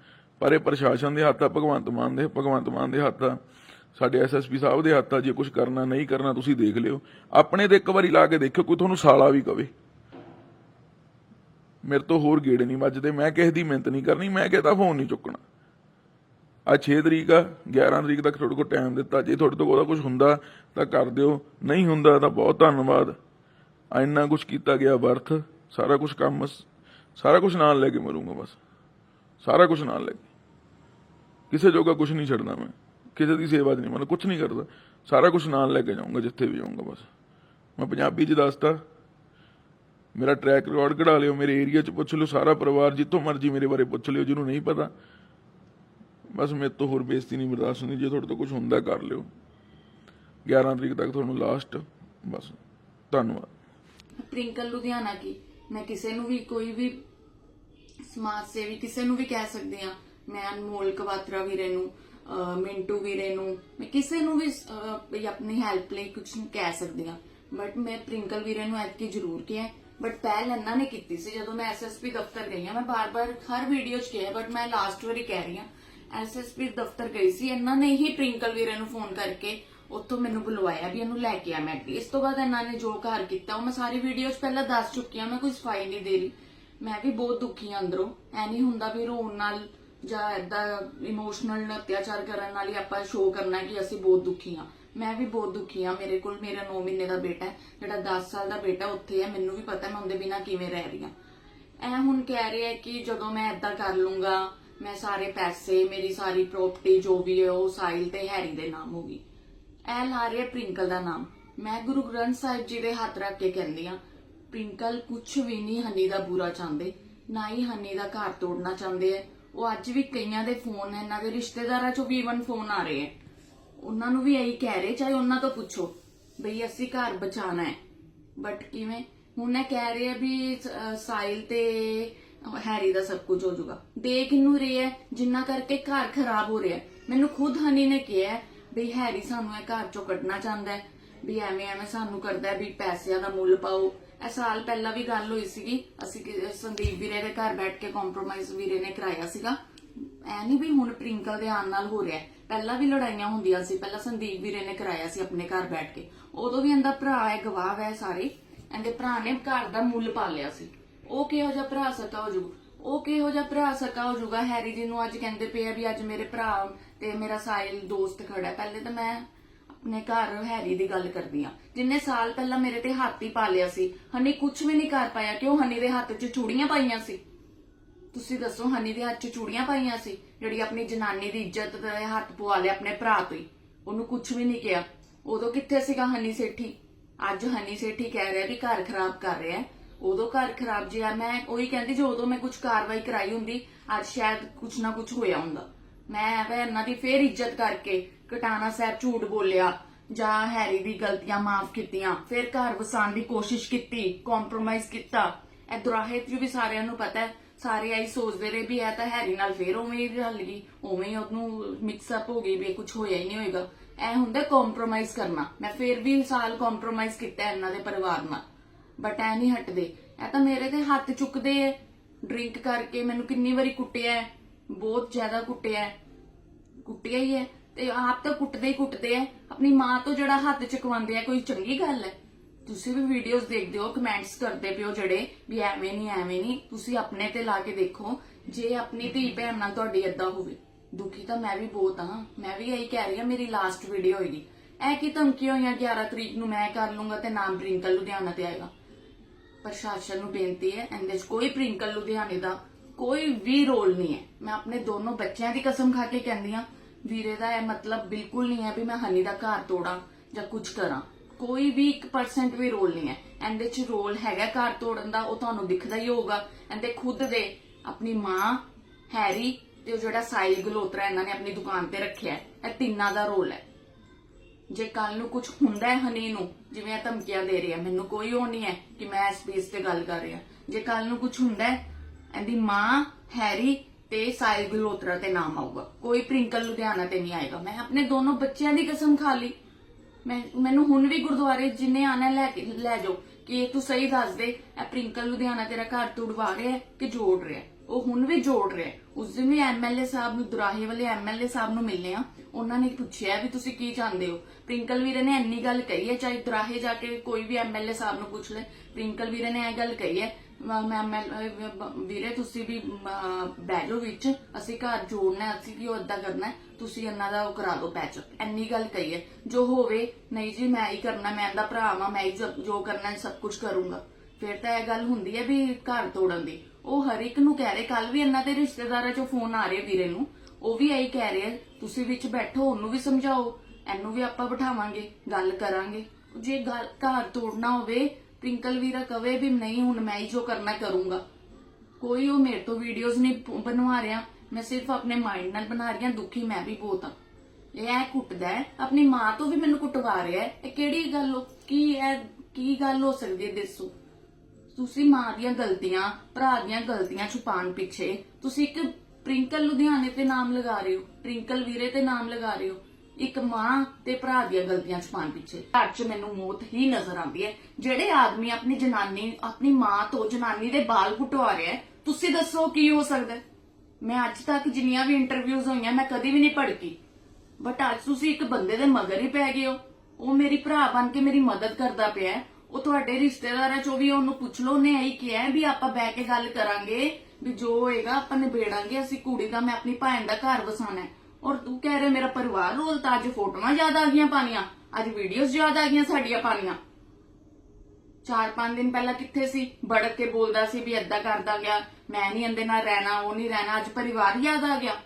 ਪਰ ਇਹ ਪ੍ਰਸ਼ਾਸਨ ਦੇ ਹੱਥ ਆ, ਭਗਵੰਤ ਮਾਨ ਦੇ, ਭਗਵੰਤ ਮਾਨ ਦੇ ਹੱਥ ਆ। ਸਾਡੇ ਐਸਐਸਪੀ ਸਾਹਿਬ ਦੇ ਹੱਥ ਆ ਜੇ ਕੁਝ ਕਰਨਾ ਨਹੀਂ ਕਰਨਾ ਤੁਸੀਂ ਦੇਖ ਲਿਓ। ਆਪਣੇ ਤੇ ਇੱਕ ਵਾਰੀ ਲਾ ਕੇ ਦੇਖਿਓ ਕੋਈ ਤੁਹਾਨੂੰ ਸਾਲਾ ਵੀ ਕਵੇ। ਮੇਰੇ ਤੋਂ ਹੋਰ ਗੇੜੇ ਨਹੀਂ ਵੱਜਦੇ। ਮੈਂ ਕਿਸੇ ਦੀ ਮਿਹਨਤ ਨਹੀਂ ਕਰਨੀ, ਮੈਂ ਕਿਸੇ ਦਾ ਫੋਨ ਨਹੀਂ ਚੁੱਕਣਾ। ਅੱਜ 6 ਤਰੀਕ ਆ 11 ਤਰੀਕ ਤੱਕ ਤੁਹਾਡੇ ਕੋਲ ਟਾਈਮ ਦਿੱਤਾ। ਜੇ ਤੁਹਾਡੇ ਤੋਂ ਉਹਦਾ ਕੁਝ ਹੁੰਦਾ ਤਾਂ ਕਰ ਦਿਓ। ਨਹੀਂ ਹੁੰਦਾ ਤਾਂ ਬਹੁਤ ਧੰਨਵਾਦ। ਆ ਇੰਨਾ ਕੁਝ ਕੀਤਾ ਗਿਆ ਵਰਥ। ਸਾਰਾ ਕੁਝ ਕੰਮ ਸਾਰਾ ਕੁਝ ਨਾਲ ਲੈ ਕੇ ਮਰੂੰਗਾ ਬਸ। ਸਾਰਾ ਕੁਝ ਨਾਲ ਲੈ ਕੇ। ਕਿਸੇ ਜੋਗਾ ਕੁਝ ਨਹੀਂ ਛੱਡਣਾ ਮੈਂ। ਕਿਸੇ ਦੀ ਸੇਵਾ ਨਹੀਂ ਮਤਲਬ ਕੁਝ ਨਹੀਂ ਕਰਦਾ। ਸਾਰਾ ਕੁਝ ਨਾਲ ਲੈ ਕੇ ਜਾਊਂਗਾ, ਜਿੱਥੇ ਵੀ ਜਾਊਂਗਾ ਬਸ। ਮੈਂ ਪੰਜਾਬੀ 'ਚ ਦੱਸਤਾ। ਮੇਰਾ ਟਰੈਕ ਰਿਕਾਰਡ ਕਢਾ ਲਿਓ, ਮੇਰੇ ਏਰੀਆ 'ਚ ਪੁੱਛ ਲਿਓ, ਸਾਰਾ ਪਰਿਵਾਰ ਜਿੱਥੋਂ ਮਰਜ਼ੀ ਮੇਰੇ ਬਾਰੇ ਪੁੱਛ ਲਿਓ, ਜਿਹਨੂੰ ਨਹੀਂ ਪਤਾ। ਬਸ ਮੇਰੇ ਤੋਂ ਹੋਰ ਬੇਇੱਜ਼ਤੀ ਨਹੀਂ, ਬਰਦਾਸ਼ਤ ਹੁੰਦੀ। ਜੇ ਤੁਹਾਡੇ ਤੋਂ ਕੁਝ ਹੁੰਦਾ, ਕਰ ਲਿਓ। 11 ਤਰੀਕ ਤੱਕ ਤੁਹਾਨੂੰ ਲਾਸਟ ਬਸ। ਧੰਨਵਾਦ। ਪ੍ਰਿੰਕਲ, ਲੁਧਿਆਣਾ ਕੀ? ਮੈਂ ਕਿਸੇ ਨੂੰ ਵੀ ਕੋਈ ਵੀ ਸਮਾਜ ਸੇਵੀ, ਕਿਸੇ ਨੂੰ ਵੀ ਕਹਿ ਸਕਦੀ ਆ ਮੈਂ ਅਨਮੋਲ ਕਵਾਤਰਾ ਵੀਰੇ ਨੂੰ। ਮਿੰਟੂ ਵੀਰੇ ਨੂੰ। ਮੈਂ ਕਿਸੇ ਨੂੰ ਵੀ ਵੀ ਆਪਣੀ ਹੈਲਪ ਲਈ ਕੁਝ ਨਹੀਂ ਕਹਿ ਸਕਦੀ ਆ ਬਟ ਮੈਂ ਪ੍ਰਿੰਕਲ ਵੀਰੇ ਨੂੰ ਐਤਕੀ ਜ਼ਰੂਰ ਕਿਹਾ ਬਟ ਪਹਿਲ ਇਹਨਾਂ ਨੇ ਕੀਤੀ ਸੀ। ਜਦੋਂ ਮੈਂ ਐਸਐਸਪੀ ਦਫ਼ਤਰ ਗਈ ਆ ਮੈਂ ਬਾਰ-ਬਾਰ ਹਰ ਵੀਡੀਓ 'ਚ ਕਿਹਾ ਬਟ ਮੈਂ ਲਾਸਟ ਵਾਰੀ ਕਹਿ ਰਹੀ ਆ ਐਸਐਸਪੀ ਦਫ਼ਤਰ ਗਈ ਸੀ। ਇਹਨਾਂ ਨੇ ਹੀ ਪ੍ਰਿੰਕਲ ਵੀਰੇ ਨੂੰ ਫੋਨ ਕਰਕੇ ਉੱਥੋਂ ਮੈਨੂੰ ਬੁਲਵਾਇਆ ਵੀ ਇਹਨੂੰ ਲੈ ਕੇ ਆ ਮੈਂ ਇਸ ਤੋਂ ਬਾਅਦ ਇਹਨਾਂ ਨੇ ਜੋ ਘਰ ਕੀਤਾ, ਉਹ ਮੈਂ ਸਾਰੀ ਵੀਡੀਓ ਪਹਿਲਾਂ ਦੱਸ ਚੁੱਕੀ ਆ ਮੈਂ ਕੋਈ ਸਫ਼ਾਈ ਨਹੀਂ ਦੇ ਰਹੀ। ਮੈਂ ਵੀ ਬਹੁਤ ਦੁਖੀ ਆ ਅੰਦਰੋਂ। ਐ ਨਹੀਂ ਹੁੰਦਾ ਵੀ ਰੋਣ ਨਾਲ ਜਾਂ ਏਦਾਂ ਇਮੋਸ਼ਨਲ ਅਤਿਆਚਾਰ ਕਰਨ ਨਾਲ ਹੀ ਆਪਾਂ ਸ਼ੋਅ ਕਰਨਾ ਕਿ ਅਸੀਂ ਬਹੁਤ ਦੁਖੀ ਆ ਮੈਂ ਵੀ ਬਹੁਤ ਦੁਖੀ ਆ ਮੇਰੇ ਕੋਲ ਮੇਰਾ 9 ਮਹੀਨੇ ਦਾ ਬੇਟਾ ਹੈ। ਜਿਹੜਾ 10 ਸਾਲ ਦਾ ਬੇਟਾ ਉੱਥੇ ਹੈ। ਮੈਨੂੰ ਵੀ ਪਤਾ ਮੈਂ ਉਹਦੇ ਬਿਨਾ ਕਿਵੇਂ ਰਹਿ ਰਹੀ ਆ ਐ ਹੁਣ ਕਹਿ ਰਿਹਾ ਕਿ ਜਦੋਂ ਮੈਂ ਏਦਾਂ ਕਰ ਲੂੰਗਾ, ਮੈਂ ਸਾਰੇ ਪੈਸੇ, ਮੇਰੀ ਸਾਰੀ ਪ੍ਰਾਪਰਟੀ ਜੋ ਵੀ ਹੈ, ਉਹ ਸਾਇਲ ਤੇ ਹੈਰੀ ਦੇ ਨਾਮ ਹੋਗੀ ਐ ਲਾ ਰਿਹਾ ਪ੍ਰਿੰਕਲ ਦਾ ਨਾਮ। ਮੈਂ ਗੁਰੂ ਗ੍ਰੰਥ ਸਾਹਿਬ ਜੀ ਦੇ ਹੱਥ ਰੱਖ ਕੇ ਕਹਿੰਦੀ ਆ ਪ੍ਰਿੰਕਲ ਕੁਝ ਵੀ ਨਹੀਂ ਹਨੀ ਦਾ ਬੁਰਾ ਚਾਹੁੰਦੇ, ਨਾ ਹੀ ਹਨੀ ਦਾ ਘਰ ਤੋੜਨਾ ਚਾਹੁੰਦੇ ਐ ਉਹ ਅੱਜ ਵੀ ਕਈਆਂ ਦੇ ਫੋਨ ਇਹਨਾਂ ਦੇ ਰਿਸ਼ਤੇਦਾਰਾਂ ਚੋਂ ਵੀ ਇਵਨ ਫੋਨ ਆ ਰਹੇ ਐ ਉਹਨਾਂ ਨੂੰ ਵੀ ਇਹੀ ਕਹਿ ਰਹੇ ਚਾਹੇ ਉਹਨਾਂ ਤੋਂ ਪੁੱਛੋ ਬਈ ਅਸੀਂ ਘਰ ਬਚਾਣਾ ਹੈ। ਬਟ ਕਿਵੇਂ? ਹੁਣ ਇਹ ਕਹਿ ਰਹੇ ਆ ਵੀ ਅਹ, ਸਾਹਿਲ ਤੇ ਹੈਰੀ ਦਾ ਸਭ ਕੁਝ ਹੋ ਜਾਊਗਾ। ਦੇਖ ਨੂੰ ਰਿਹਾ ਜਿੰਨਾ ਕਰਕੇ ਘਰ ਖਰਾਬ ਹੋ ਰਿਹਾ। ਮੈਨੂੰ ਖੁਦ ਹਨੀ ਨੇ ਕਿਹਾ ਹੈ ਵੀ ਹੈਰੀ ਸਾਨੂੰ ਇਹ ਘਰ ਚੋਂ ਕੱਢਣਾ ਚਾਹੁੰਦਾ ਹੈ ਵੀ ਐਵੇਂ ਐਵੇਂ ਸਾਨੂੰ ਕਰਦਾ ਵੀ ਪੈਸਿਆਂ ਦਾ ਮੁੱਲ ਪਾਓ। ਇਹ ਸਾਲ ਪਹਿਲਾਂ ਵੀ ਗੱਲ ਹੋਈ ਸੀਗੀ। ਅਸੀਂ ਕਿ- ਸੰਦੀਪ ਵੀਰੇ ਦੇ ਘਰ ਬੈਠ ਕੇ ਕੰਪਰੋਮਾਈਜ਼ ਵੀਰੇ ਨੇ ਕਰਾਇਆ ਸੀਗਾ। ਐ ਨਹੀਂ ਵੀ ਹੁਣ ਪ੍ਰਿੰਕਲ ਦੇ ਆਉਣ ਨਾਲ ਹੋ ਰਿਹਾ ਹੈ। ਪਹਿਲਾਂ ਵੀ ਲੜਾਈਆਂ ਹੁੰਦੀਆਂ ਸੀ। ਪਹਿਲਾਂ ਸੰਦੀਪ ਵੀਰੇ ਨੇ ਕਰਾਇਆ ਸੀ ਆਪਣੇ ਘਰ ਬੈਠ ਕੇ। ਉਦੋਂ ਵੀ ਇਹਦਾ ਭਰਾ ਹੈ, ਗਵਾਹ ਹੈ ਸਾਰੇ। ਇਹਦੇ ਭਰਾ ਨੇ ਘਰ ਦਾ ਮੁੱਲ ਪਾ ਲਿਆ ਸੀ। ਉਹ ਕਿਹੋ ਜਿਹਾ ਭਰਾ ਸਕਾ ਹੋ ਜੂ ਉਹ ਕਿਹੋ ਜਿਹਾ ਭਰਾ ਸਕਾ ਹੋ ਜੂਗਾ ਹੈਰੀ ਜੀ ਨੂੰ ਅੱਜ ਕਹਿੰਦੇ ਪਏ ਆ ਵੀ ਅੱਜ ਮੇਰੇ ਭਰਾ ਤੇ ਮੇਰਾ ਸਾਇਲ ਦੋਸਤ ਖੜਾ ਹੈ। ਪਹਿਲੇ ਤਾਂ ਮੈਂ ਆਪਣੇ ਘਰ ਹੈਰੀ ਦੀ ਗੱਲ ਕਰਦੀ ਆ। ਜਿੰਨੇ ਸਾਲ ਪਹਿਲਾਂ ਮੇਰੇ ਤੇ ਹੱਥ ਹੀ ਪਾ ਲਿਆ ਸੀ, ਹਨੀ ਕੁਝ ਵੀ ਨਹੀਂ ਕਰ ਪਾਇਆ, ਕਿਉਂ ਹਨੀ ਦੇ ਹੱਥ 'ਚ ਚੂੜੀਆਂ ਪਾਈਆਂ ਸੀ? ਤੁਸੀਂ ਦੱਸੋ, ਹਨੀ ਦੇ ਹੱਥ 'ਚ ਚੂੜੀਆਂ ਪਾਈਆਂ ਸੀ? ਜਿਹੜੀ ਆਪਣੀ ਜਨਾਨੀ ਦੀ ਇੱਜ਼ਤ ਦਾ ਹੱਥ ਪਵਾ ਲਿਆ ਆਪਣੇ ਭਰਾ ਤੋਂ। ਹੀ ਉਹਨੂੰ ਕੁਝ ਵੀ ਨਹੀਂ ਕਿਹਾ। ਉਦੋਂ ਕਿੱਥੇ ਸੀਗਾ ਹਨੀ ਸੇਠੀ? ਅੱਜ ਹਨੀ ਸੇਠੀ ਕਹਿ ਰਿਹਾ ਵੀ ਘਰ ਖਰਾਬ ਕਰ ਰਿਹਾ ਉਦੋਂ ਘਰ ਖਰਾਬ ਜਿਹਾ, ਮੈਂ ਉਹੀ ਕਹਿੰਦੀ ਜੇ ਉਦੋਂ ਮੈਂ ਕੁਝ ਕਾਰਵਾਈ ਕਰਾਈ ਹੁੰਦੀ, ਅੱਜ ਸ਼ਾਇਦ ਕੁਝ ਨਾ ਕੁਝ ਹੋਇਆ ਹੁੰਦਾ। ਮੈਂ ਐਵੇਂ ਇਹਨਾਂ ਦੀ ਫੇਰ ਇੱਜ਼ਤ ਕਰਕੇ ਕਟਾਣਾ ਸਾਹਿਬ ਝੂਠ ਬੋਲਿਆ, ਜਾਂ ਹੈਰੀ ਦੀ ਗਲਤੀਆਂ ਮਾਫ ਕੀਤੀਆਂ, ਫਿਰ ਘਰ ਵਸਾਉਣ ਦੀ ਕੋਸ਼ਿਸ਼ ਕੀਤੀ ਕੰਪਰੋਮਾਈਜ਼ ਕੀਤਾ। ਇਹ ਦੁਰਾਹੇ 'ਚ ਵੀ ਸਾਰਿਆਂ ਨੂੰ ਪਤਾ ਹੈ, ਸਾਰੇ ਆਈ ਸੋਚਦੇ ਰਹੇ ਵੀ ਇਹ ਤਾਂ ਹੈਰੀ ਨਾਲ ਫੇਰ ਉਵੇਂ ਹੀ ਰਲ ਗਈ, ਉਵੇਂ ਹੀ ਉਹਨੂੰ ਮਿਕਸ ਅਪ ਹੋ ਗਈ ਵੀ ਕੁਝ ਹੋਇਆ ਹੀ ਨਹੀਂ ਹੋਏਗਾ। ਇਹ ਹੁੰਦਾ ਕੰਪਰੋਮਾਈਜ਼ ਕਰਨਾ। ਮੈਂ ਫੇਰ ਵੀ ਸਾਲ ਕੰਪਰੋਮਾਈਜ਼ ਕੀਤਾ ਇਹਨਾਂ ਦੇ ਪਰਿਵਾਰ ਨਾਲ। ਬਟ ਐ ਨਹੀਂ ਹਟਦੇ। ਇਹ ਤਾਂ ਮੇਰੇ ਤੇ ਹੱਥ ਚੁੱਕਦੇ ਐ। ਡਰਿੰਕ ਕਰਕੇ ਮੈਨੂੰ ਕਿੰਨੀ ਵਾਰੀ ਕੁੱਟਿਆ ਬਹੁਤ ਜ਼ਿਆਦਾ ਕੁੱਟਿਆ ਹੈ। ਕੁੱਟਿਆ ਹੀ ਹੈ ਤੇ ਆਪ ਤਾਂ ਕੁੱਟਦੇ ਹੀ ਕੁੱਟਦੇ ਐ ਆਪਣੀ ਮਾਂ ਤੋਂ ਜਿਹੜਾ ਹੱਥ ਚਕਵਾਉਂਦੇ ਆ, ਕੋਈ ਚੰਗੀ ਗੱਲ ਹੈ? ਤੁਸੀਂ ਵੀ ਵੀਡੀਓਜ਼ ਦੇਖਦੇ ਹੋ ਕਮੈਂਟਸ ਕਰਦੇ ਪਿਓ ਜਿਹੜੇ ਵੀ ਐਵੇਂ ਨਹੀਂ ਐਵੇਂ ਨਹੀਂ। ਤੁਸੀਂ ਆਪਣੇ ਤੇ ਲਾ ਕੇ ਦੇਖੋ, ਜੇ ਆਪਣੀ ਧੀ ਭੈਣ ਨਾਲ ਤੁਹਾਡੀ ਏਦਾਂ ਹੋਵੇ। ਦੁਖੀ ਤਾਂ ਮੈਂ ਵੀ ਬਹੁਤ ਹਾਂ। ਮੈਂ ਵੀ ਇਹੀ ਕਹਿ ਰਹੀ ਹਾਂ, ਮੇਰੀ ਲਾਸਟ ਵੀਡੀਓ ਹੋਏਗੀ ਐ ਕੀ ਧਮਕੀ ਹੋਈਆਂ 11 ਤਰੀਕ ਨੂੰ ਮੈਂ ਕਰ ਲੂੰਗਾ ਤੇ ਨਾਮ ਪ੍ਰਿੰਕਲ ਲੁਧਿਆਣਾ ਤੇ ਆਏਗਾ। ਪ੍ਰਸ਼ਾਸਨ ਨੂੰ ਬੇਨਤੀ ਹੈ, ਇਹਦੇ 'ਚ ਕੋਈ ਪ੍ਰਿੰਕਲ ਲੁਧਿਆਣੇ ਦਾ ਕੋਈ ਵੀ ਰੋਲ ਨਹੀਂ ਹੈ। ਮੈਂ ਆਪਣੇ ਦੋਨੋਂ ਬੱਚਿਆਂ ਦੀ ਕਸਮ ਖਾ ਕੇ ਕਹਿੰਦੀ ਆ ਵੀਰੇ ਦਾ ਇਹ ਮਤਲਬ ਬਿਲਕੁਲ ਨਹੀਂ ਹੈ ਵੀ ਮੈਂ ਹਨੀ ਦਾ ਘਰ ਤੋੜਾਂ ਜਾਂ ਕੁਝ ਕਰਾਂ। ਕੋਈ ਵੀ 1% ਵੀ ਰੋਲ ਨਹੀਂ ਹੈ। ਇਹਦੇ 'ਚ ਰੋਲ ਹੈਗਾ ਘਰ ਤੋੜਨ ਦਾ, ਉਹ ਤੁਹਾਨੂੰ ਦਿਖਦਾ ਹੀ ਹੋਊਗਾ। ਇਹਦੇ ਖੁਦ ਦੇ, ਆਪਣੀ ਮਾਂ, ਹੈਰੀ ਤੇ ਉਹ ਜਿਹੜਾ ਸਾਈਲ ਗਲੋਤਰਾ ਇਹਨਾਂ ਨੇ ਆਪਣੀ ਦੁਕਾਨ ਤੇ ਰੱਖਿਆ ਇਹ ਤਿੰਨਾਂ ਦਾ ਰੋਲ ਹੈ। ਜੇ ਕੱਲ ਨੂੰ ਕੁਝ ਹੁੰਦਾ ਹੈ ਹਨੀ ਨੂੰ, ਜਿਵੇਂ ਇਹ ਧਮਕੀਆਂ ਦੇ ਰਿਹਾ, ਮੈਨੂੰ ਕੋਈ ਉਹ ਨਹੀਂ ਹੈ ਕਿ ਮੈਂ ਇਸ ਬੇਸ ਤੇ ਗੱਲ ਕਰ ਰਿਹਾ। ਜੇ ਕੱਲ ਨੂੰ ਕੁਝ ਹੁੰਦਾ ਹੈ ਇਹਦੀ ਮਾਂ ਹੈਰੀ ਤੇ ਸਾਇਲ ਗਲੋਤਰਾ ਤੇ ਨਾਮ ਆਊਗਾ। ਕੋਈ ਪ੍ਰਿੰਕਲ ਲੁਧਿਆਣਾ ਤੇ ਨਹੀਂ ਆਏਗਾ। ਮੈਂ ਆਪਣੇ ਦੋਨੋਂ ਬੱਚਿਆਂ ਦੀ ਕਸਮ ਖਾ ਲਈ। ਮੈਂ, ਮੈਨੂੰ ਹੁਣ ਵੀ ਗੁਰਦੁਆਰੇ ਜਿੰਨੇ ਆਣਾ ਲੈ ਕੇ, ਲੈ ਜਾਓ। ਕਿ ਇਹ ਤੂੰ ਸਹੀ ਦੱਸ ਦੇ, ਇਹ ਪ੍ਰਿੰਕਲ ਲੁਧਿਆਣਾ ਤੇਰਾ ਘਰ ਤੁੜਵਾ ਰਿਹਾ ਕਿ ਜੋੜ ਰਿਹਾ ਉਹ ਹੁਣ ਵੀ ਜੋੜ ਰਿਹਾ ਉਸ ਦਿਨ ਵੀ ਐਮਐਲਏ ਸਾਹਿਬ ਨੂੰ ਦੁਰਾਹੇ ਵਾਲੇ ਐਮਐਲਏ ਸਾਹਿਬ ਨੂੰ ਮਿਲਨੇ ਆ। ਉਹਨਾਂ ਨੇ ਪੁੱਛਿਆ ਵੀ ਤੁਸੀਂ ਕੀ ਚਾਹੁੰਦੇ ਹੋ? ਪ੍ਰਿੰਕਲ ਵੀਰੇ ਨੇ ਇੰਨੀ ਗੱਲ ਕਹੀ ਹੈ ਚਾਹੇ ਦੁਰਾਹੇ ਜਾ ਕੇ ਕੋਈ ਵੀ ਐਮਐਲਏ ਸਾਹਿਬ ਨੂੰ ਪੁੱਛ ਲੈ। ਪ੍ਰਿੰਕਲ ਵੀਰੇ ਨੇ ਇਹ ਗੱਲ ਕਹੀ ਹੈ ਮੈਂ ਵੀਰੇ ਤੁਸੀਂ ਵੀ ਅਹ, ਬਹਿ ਜਾਓ ਵਿੱਚ। ਅਸੀਂ ਘਰ ਜੋੜਨਾ ਅਸੀਂ ਅਸੀਂ ਉਹ ਏਦਾਂ ਕਰਨਾ ਤੁਸੀਂ ਇਹਨਾਂ ਦਾ ਉਹ ਕਰਾ ਦਿਓ ਪੈਚ ਇੰਨੀ ਗੱਲ ਕਹੀ ਹੈ। ਜੋ ਹੋਵੇ ਨਹੀਂ ਜੀ ਮੈਂ ਹੀ ਕਰਨਾ ਮੈਂ ਇਹਦਾ ਭਰਾ ਵਾਂ ਮੈਂ ਹੀ ਜੋ ਕਰਨਾ ਸਭ ਕੁਝ ਕਰੂੰਗਾ। ਫਿਰ ਤਾਂ ਇਹ ਗੱਲ ਹੁੰਦੀ ਹੈ ਵੀ ਘਰ ਤੋੜਨ ਦੀ। ਉਹ ਹਰ ਇੱਕ ਨੂੰ ਕਹਿ ਰਹੇ ਕੱਲ ਵੀ ਇਹਨਾਂ ਦੇ ਰਿਸ਼ਤੇਦਾਰਾਂ ਚੋਂ ਫੋਨ ਆ ਰਹੇ ਵੀਰੇ ਨੂੰ, ਉਹ ਵੀ ਇਹੀ ਕਹਿ ਰਿਹਾ, ਤੁਸੀਂ ਵਿੱਚ ਬੈਠੋ, ਉਹਨੂੰ ਵੀ ਸਮਝਾਓ, ਇਹਨੂੰ ਵੀ ਆਪਾਂ ਬਿਠਾਵਾਂਗੇ, ਗੱਲ ਕਰਾਂਗੇ। ਜੇ ਗੱਲ ਘਰ ਤੋੜਨਾ ਹੋਵੇ ਪ੍ਰਿੰਕਲ ਵੀਰਾ ਕਵੇ ਵੀ ਨਹੀਂ, ਹੁਣ ਮੈਂ ਹੀ ਜੋ ਕਰਨਾ ਕਰੂੰਗਾ। ਕੋਈ ਉਹ ਮੇਰੇ ਤੋਂ ਵੀਡੀਓਜ਼ ਨਹੀਂ ਬਣਵਾ ਰਿਹਾ, ਮੈਂ ਸਿਰਫ ਆਪਣੇ ਮਾਈਂਡ ਨਾਲ ਬਣਾ ਰਹੀ ਹਾਂ, ਦੁਖੀ ਮੈਂ ਵੀ ਬਹੁਤ ਹਾਂ। ਇਹ ਕੁੱਟਦਾ ਹੈ, ਆਪਣੀ ਮਾਂ ਤੋਂ ਵੀ ਮੈਨੂੰ ਕੁੱਟਵਾ ਰਿਹਾ ਹੈ। ਇਹ ਕਿਹੜੀ ਗੱਲ ਕੀ ਹੈ ਕੀ ਗੱਲ ਹੋ ਸਕਦੀ ਹੈ ਦੱਸੋ? ਤੁਸੀਂ ਮਾਂ ਦੀਆਂ ਗਲਤੀਆਂ, ਭਰਾ ਦੀਆਂ ਗਲਤੀਆਂ ਛੁਪਾਉਣ ਪਿੱਛੇ ਤੁਸੀਂ ਇੱਕ ਪ੍ਰਿੰਕਲ ਲੁਧਿਆਣੇ ਤੇ ਨਾਮ ਲਗਾ ਰਹੇ ਹੋ, ਪ੍ਰਿੰਕਲ ਵੀਰੇ ਤੇ ਨਾਮ ਲਗਾ ਰਹੇ ਹੋ, ਇੱਕ ਮਾਂ ਤੇ ਭਰਾ ਦੀਆਂ ਗਲਤੀਆਂ ਛੁਪਾਉਣ ਪਿੱਛੇ। ਘਰ 'ਚ ਮੈਨੂੰ ਮੌਤ ਹੀ ਨਜ਼ਰ ਆਉਂਦੀ ਹੈ। ਜਿਹੜੇ ਆਦਮੀ ਆਪਣੀ ਜਨਾਨੀ, ਆਪਣੀ ਮਾਂ ਤੋਂ ਜਨਾਨੀ ਦੇ ਬਾਲ ਪੁੱਟਵਾ ਰਿਹਾ ਹੈ, ਤੁਸੀਂ ਦੱਸੋ ਕੀ ਹੋ ਸਕਦਾ ਮੈਂ ਅੱਜ ਤੱਕ ਜਿੰਨੀਆਂ ਵੀ ਇੰਟਰਵਿਊਜ਼ ਹੋਈਆਂ, ਮੈਂ ਕਦੀ ਵੀ ਨਹੀਂ ਭੜਕੀ। ਬਟ ਅੱਜ ਤੁਸੀਂ ਇੱਕ ਬੰਦੇ ਦੇ ਮਗਰ ਹੀ ਪੈ ਗਏ ਹੋ। ਉਹ ਮੇਰੀ ਭਰਾ ਬਣ ਕੇ ਮੇਰੀ ਮਦਦ ਕਰਦਾ ਪਿਆ ਉਹ ਤੁਹਾਡੇ ਰਿਸ਼ਤੇਦਾਰਾਂ ਚੋਂ ਵੀ ਉਹਨੂੰ ਪੁੱਛ ਲਓ, ਉਹਨੇ ਇਹੀ ਕਿਹਾ ਵੀ ਆਪਾਂ ਬਹਿ ਕੇ ਗੱਲ ਕਰਾਂਗੇ ਵੀ ਜੋ ਹੋਏਗਾ ਆਪਾਂ ਨਿਬੇੜਾਂਗੇ, ਅਸੀਂ ਕੁੜੀ ਦਾ, ਮੈਂ ਆਪਣੀ ਭੈਣ ਦਾ ਘਰ ਵਸਾਣਾ ਹੈ। ਔਰ ਤੂੰ ਕਹਿ ਰਿਹਾ ਮੇਰਾ ਪਰਿਵਾਰ ਰੋਲ ਤਾਂ ਅੱਜ ਫੋਟੋਆਂ ਯਾਦ ਆ ਗਈਆਂ ਪਾਣੀਆਂ ਅੱਜ ਵੀਡੀਓਜ਼ ਯਾਦ ਆ ਗਈਆਂ ਸਾਡੀਆਂ ਪਾਣੀਆਂ ਚਾਰ ਪੰਜ ਦਿਨ ਪਹਿਲਾਂ ਕਿੱਥੇ ਸੀ? ਬੜਕ ਕੇ ਬੋਲਦਾ ਸੀ ਵੀ ਏਦਾਂ ਕਰਦਾ ਗਿਆ ਮੈਂ ਨਹੀਂ ਅੰਦੇ ਨਾਲ ਰਹਿਣਾ, ਉਹ ਨਹੀਂ ਰਹਿਣਾ, ਅੱਜ ਪਰਿਵਾਰ ਯਾਦ ਆ ਗਿਆ।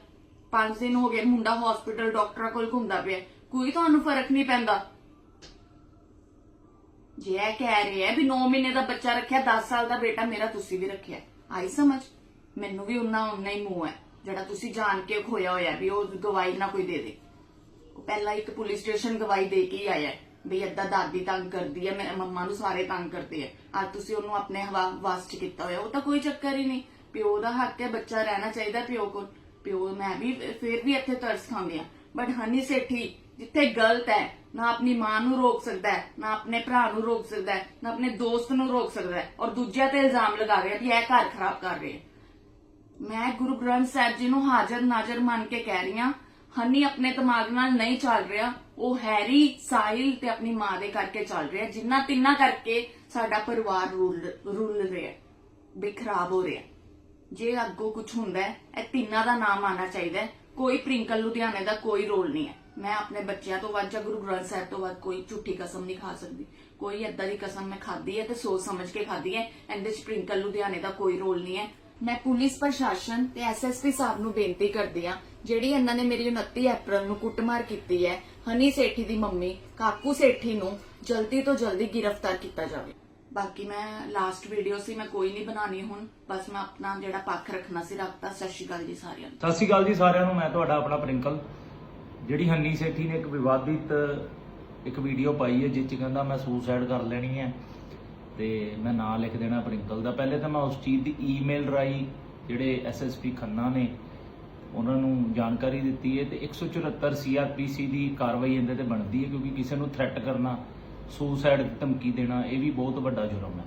ਪੰਜ ਦਿਨ ਹੋ ਗਏ, ਮੁੰਡਾ ਹਸਪੀਟਲ ਡਾਕਟਰਾਂ ਕੋਲ ਘੁੰਮਦਾ ਪਿਆ, ਕੋਈ ਤੁਹਾਨੂੰ ਫ਼ਰਕ ਨਹੀਂ ਪੈਂਦਾ। ਜੇ ਇਹ ਕਹਿ ਰਹੇ ਹੈ ਵੀ 9 ਮਹੀਨੇ ਦਾ ਬੱਚਾ ਰੱਖਿਆ 10 ਸਾਲ ਦਾ ਬੇਟਾ ਮੇਰਾ ਤੁਸੀਂ ਵੀ ਰੱਖਿਆ। ਆਈ ਸਮਝ? ਮੈਨੂੰ ਵੀ ਉਨਾ ਉਨਾ ਹੀ ਮੂੰਹ ਹੈ, ਜਿਹੜਾ ਤੁਸੀਂ ਜਾਣ ਕੇ ਖੋਇਆ ਹੋਇਆ ਵੀ ਉਹ ਗਵਾਹੀ ਨਾ ਕੋਈ ਦੇ ਦੇ। ਉਹ ਪਹਿਲਾਂ ਇੱਕ ਪੁਲਿਸ ਸਟੇਸ਼ਨ ਗਵਾਹੀ ਦੇ ਕੇ ਹੀ ਆਇਆ ਵੀ ਏਦਾਂ ਦਾਦੀ ਤੰਗ ਕਰਦੀ ਹੈ ਮੇਰੇ ਮੰਮਾ ਨੂੰ ਸਾਰੇ ਤੰਗ ਕਰਦੇ ਆ। ਅੱਜ ਤੁਸੀਂ ਉਹਨੂੰ ਆਪਣੇ ਹਵਾ ਵਾਸ ਕੀਤਾ ਹੋਇਆ, ਉਹ ਤਾਂ ਕੋਈ ਚੱਕਰ ਹੀ ਨਹੀਂ। ਪਿਓ ਦਾ ਹੱਕ ਹੈ, ਬੱਚਾ ਰਹਿਣਾ ਚਾਹੀਦਾ ਪਿਓ ਕੋਲ। ਪਿਓ, ਮੈਂ ਵੀ ਫਿਰ ਵੀ ਇੱਥੇ ਤਰਸ ਖਾਂਦੇ ਆ ਬਟ ਹਨੀ ਸੇਠੀ ਜਿੱਥੇ ਗਲਤ ਹੈ, ਨਾ ਆਪਣੀ ਮਾਂ ਨੂੰ ਰੋਕ ਸਕਦਾ ਹੈ, ਨਾ ਆਪਣੇ ਭਰਾ ਨੂੰ ਰੋਕ ਸਕਦਾ ਹੈ, ਨਾ ਆਪਣੇ ਦੋਸਤ ਨੂੰ ਰੋਕ ਸਕਦਾ ਹੈ ਔਰ ਦੂਜਿਆਂ ਤੇ ਇਲਜ਼ਾਮ ਲਗਾ ਰਿਹਾ ਕਿ ਇਹ ਘਰ ਖਰਾਬ ਕਰ ਰਹੇ ਮੈਂ ਗੁਰੂ ਗ੍ਰੰਥ ਸਾਹਿਬ ਜੀ ਨੂੰ ਹਾਜ਼ਰ ਨਾਜ਼ਰ ਮੰਨ ਕੇ ਕਹਿ ਰਹੀ ਹਾਂ, ਹਨੀ ਆਪਣੇ ਦਿਮਾਗ ਨਾਲ ਨਹੀਂ ਚੱਲ ਰਿਹਾ, ਉਹ ਹੈਰੀ, ਸਾਹਿਲ ਤੇ ਆਪਣੀ ਮਾਂ ਦੇ ਕਰਕੇ ਚੱਲ ਰਿਹਾ, ਜਿੰਨਾ ਤਿੰਨਾ ਕਰਕੇ ਸਾਡਾ ਪਰਿਵਾਰ ਰੁੱਲ ਰੁੱਲ ਰਿਹਾ ਵੀ ਹੋ ਰਿਹਾ ਜੇ ਅੱਗੋਂ ਕੁਝ ਹੁੰਦਾ ਹੈ, ਇਹ ਤਿੰਨਾਂ ਦਾ ਨਾਮ ਆਣਾ ਚਾਹੀਦਾ ਕੋਈ ਪ੍ਰਿੰਕਲ ਲੁਧਿਆਣੇ ਦਾ ਕੋਈ ਰੋਲ ਨਹੀਂ ਹੈ। ਮੈਂ ਆਪਣੇ ਬੱਚਿਆਂ ਤੋਂ ਵੱਧ ਜਾਂ ਗੁਰੂ ਗ੍ਰੰਥ ਸਾਹਿਬ ਤੋਂ ਵੱਧ ਕੋਈ ਝੂਠੀ ਕਸਮ ਨਹੀਂ ਖਾ ਸਕਦੀ। ਕੋਈ ਏਦਾਂ ਦੀ ਕਸਮ ਮੈਂ ਖਾਧੀ ਹੈ ਤੇ ਸੋਚ ਸਮਝ ਕੇ ਖਾਧੀ ਹੈ ਇਹਦੇ ਚ ਪ੍ਰਿੰਕਲ ਲੁਧਿਆਣੇ ਦਾ ਕੋਈ ਰੋਲ ਨਹੀਂ ਹੈ। ਮੈਂ ਪੁਲਿਸ ਪ੍ਰਸ਼ਾਸਨ ਤੇ ਐਸਐਸਪੀ ਸਾਹਿਬ ਨੂੰ ਬੇਨਤੀ ਕਰਦੀ ਆ ਜਿਹੜੀ ਇਹਨਾਂ ਨੇ ਮੇਰੀ 29 ਅਪ੍ਰੈਲ ਨੂੰ ਕੁੱਟਮਾਰ ਕੀਤੀ ਹੈ, ਹਨੀ ਸੇਠੀ ਦੀ ਮੰਮੀ, ਕਾਕੂ ਸੇਠੀ ਨੂੰ ਜਲਦੀ ਤੋਂ ਜਲਦੀ ਗ੍ਰਿਫਤਾਰ ਕੀਤਾ ਜਾਵੇ। ਬਾਕੀ ਮੈਂ ਲਾਸਟ ਵੀਡੀਓ ਸੀ, ਮੈਂ ਕੋਈ ਨਹੀਂ ਬਣਾਣੀ ਹੁਣ, ਬਸ ਮੈਂ ਆਪਣਾ ਜਿਹੜਾ ਪੱਖ ਰੱਖਣਾ ਸੀ, ਰੱਖਤਾ। ਸਤਿ ਸ਼੍ਰੀ ਅਕਾਲ ਜੀ ਸਾਰਿਆਂ ਨੂੰ। ਸਤਿ ਸ਼੍ਰੀ ਅਕਾਲ ਜੀ ਸਾਰਿਆਂ ਨੂੰ, ਮੈਂ ਤੁਹਾਡਾ ਆਪਣਾ ਪ੍ਰਿੰਕਲ ਜਿਹੜੀ ਹੰਨੀ ਸੇਠੀ ਨੇ ਇੱਕ ਵਿਵਾਦਿਤ ਇੱਕ ਵੀਡੀਓ ਪਾਈ ਹੈ ਜਿਸ 'ਚ ਕਹਿੰਦਾ ਮੈਂ ਸੁਸਾਈਡ ਕਰ ਲੈਣੀ ਹੈ ਤੇ ਮੈਂ ਨਾਂ ਲਿਖ ਦੇਣਾ ਪ੍ਰਿੰਕਲ ਦਾ। ਪਹਿਲੇ ਤਾਂ ਮੈਂ ਉਸ ਚੀਜ਼ ਦੀ ਈਮੇਲ ਰਾਈ ਜਿਹੜੇ ਐਸਐਸਪੀ ਖੰਨਾ ਨੇ, ਉਹਨਾਂ ਨੂੰ ਜਾਣਕਾਰੀ ਦਿੱਤੀ ਹੈ ਤੇ 174 ਸੀਆਰਪੀਸੀ ਦੀ ਕਾਰਵਾਈ ਇਹਦੇ ਤੇ ਬਣਦੀ ਹੈ, ਕਿਉਂਕਿ ਕਿਸੇ ਨੂੰ ਥ੍ਰੈਟ ਕਰਨਾ ਸੁਸਾਈਡ ਧਮਕੀ ਦੇਣਾ, ਇਹ ਵੀ ਬਹੁਤ ਵੱਡਾ ਜੁਰਮ ਹੈ।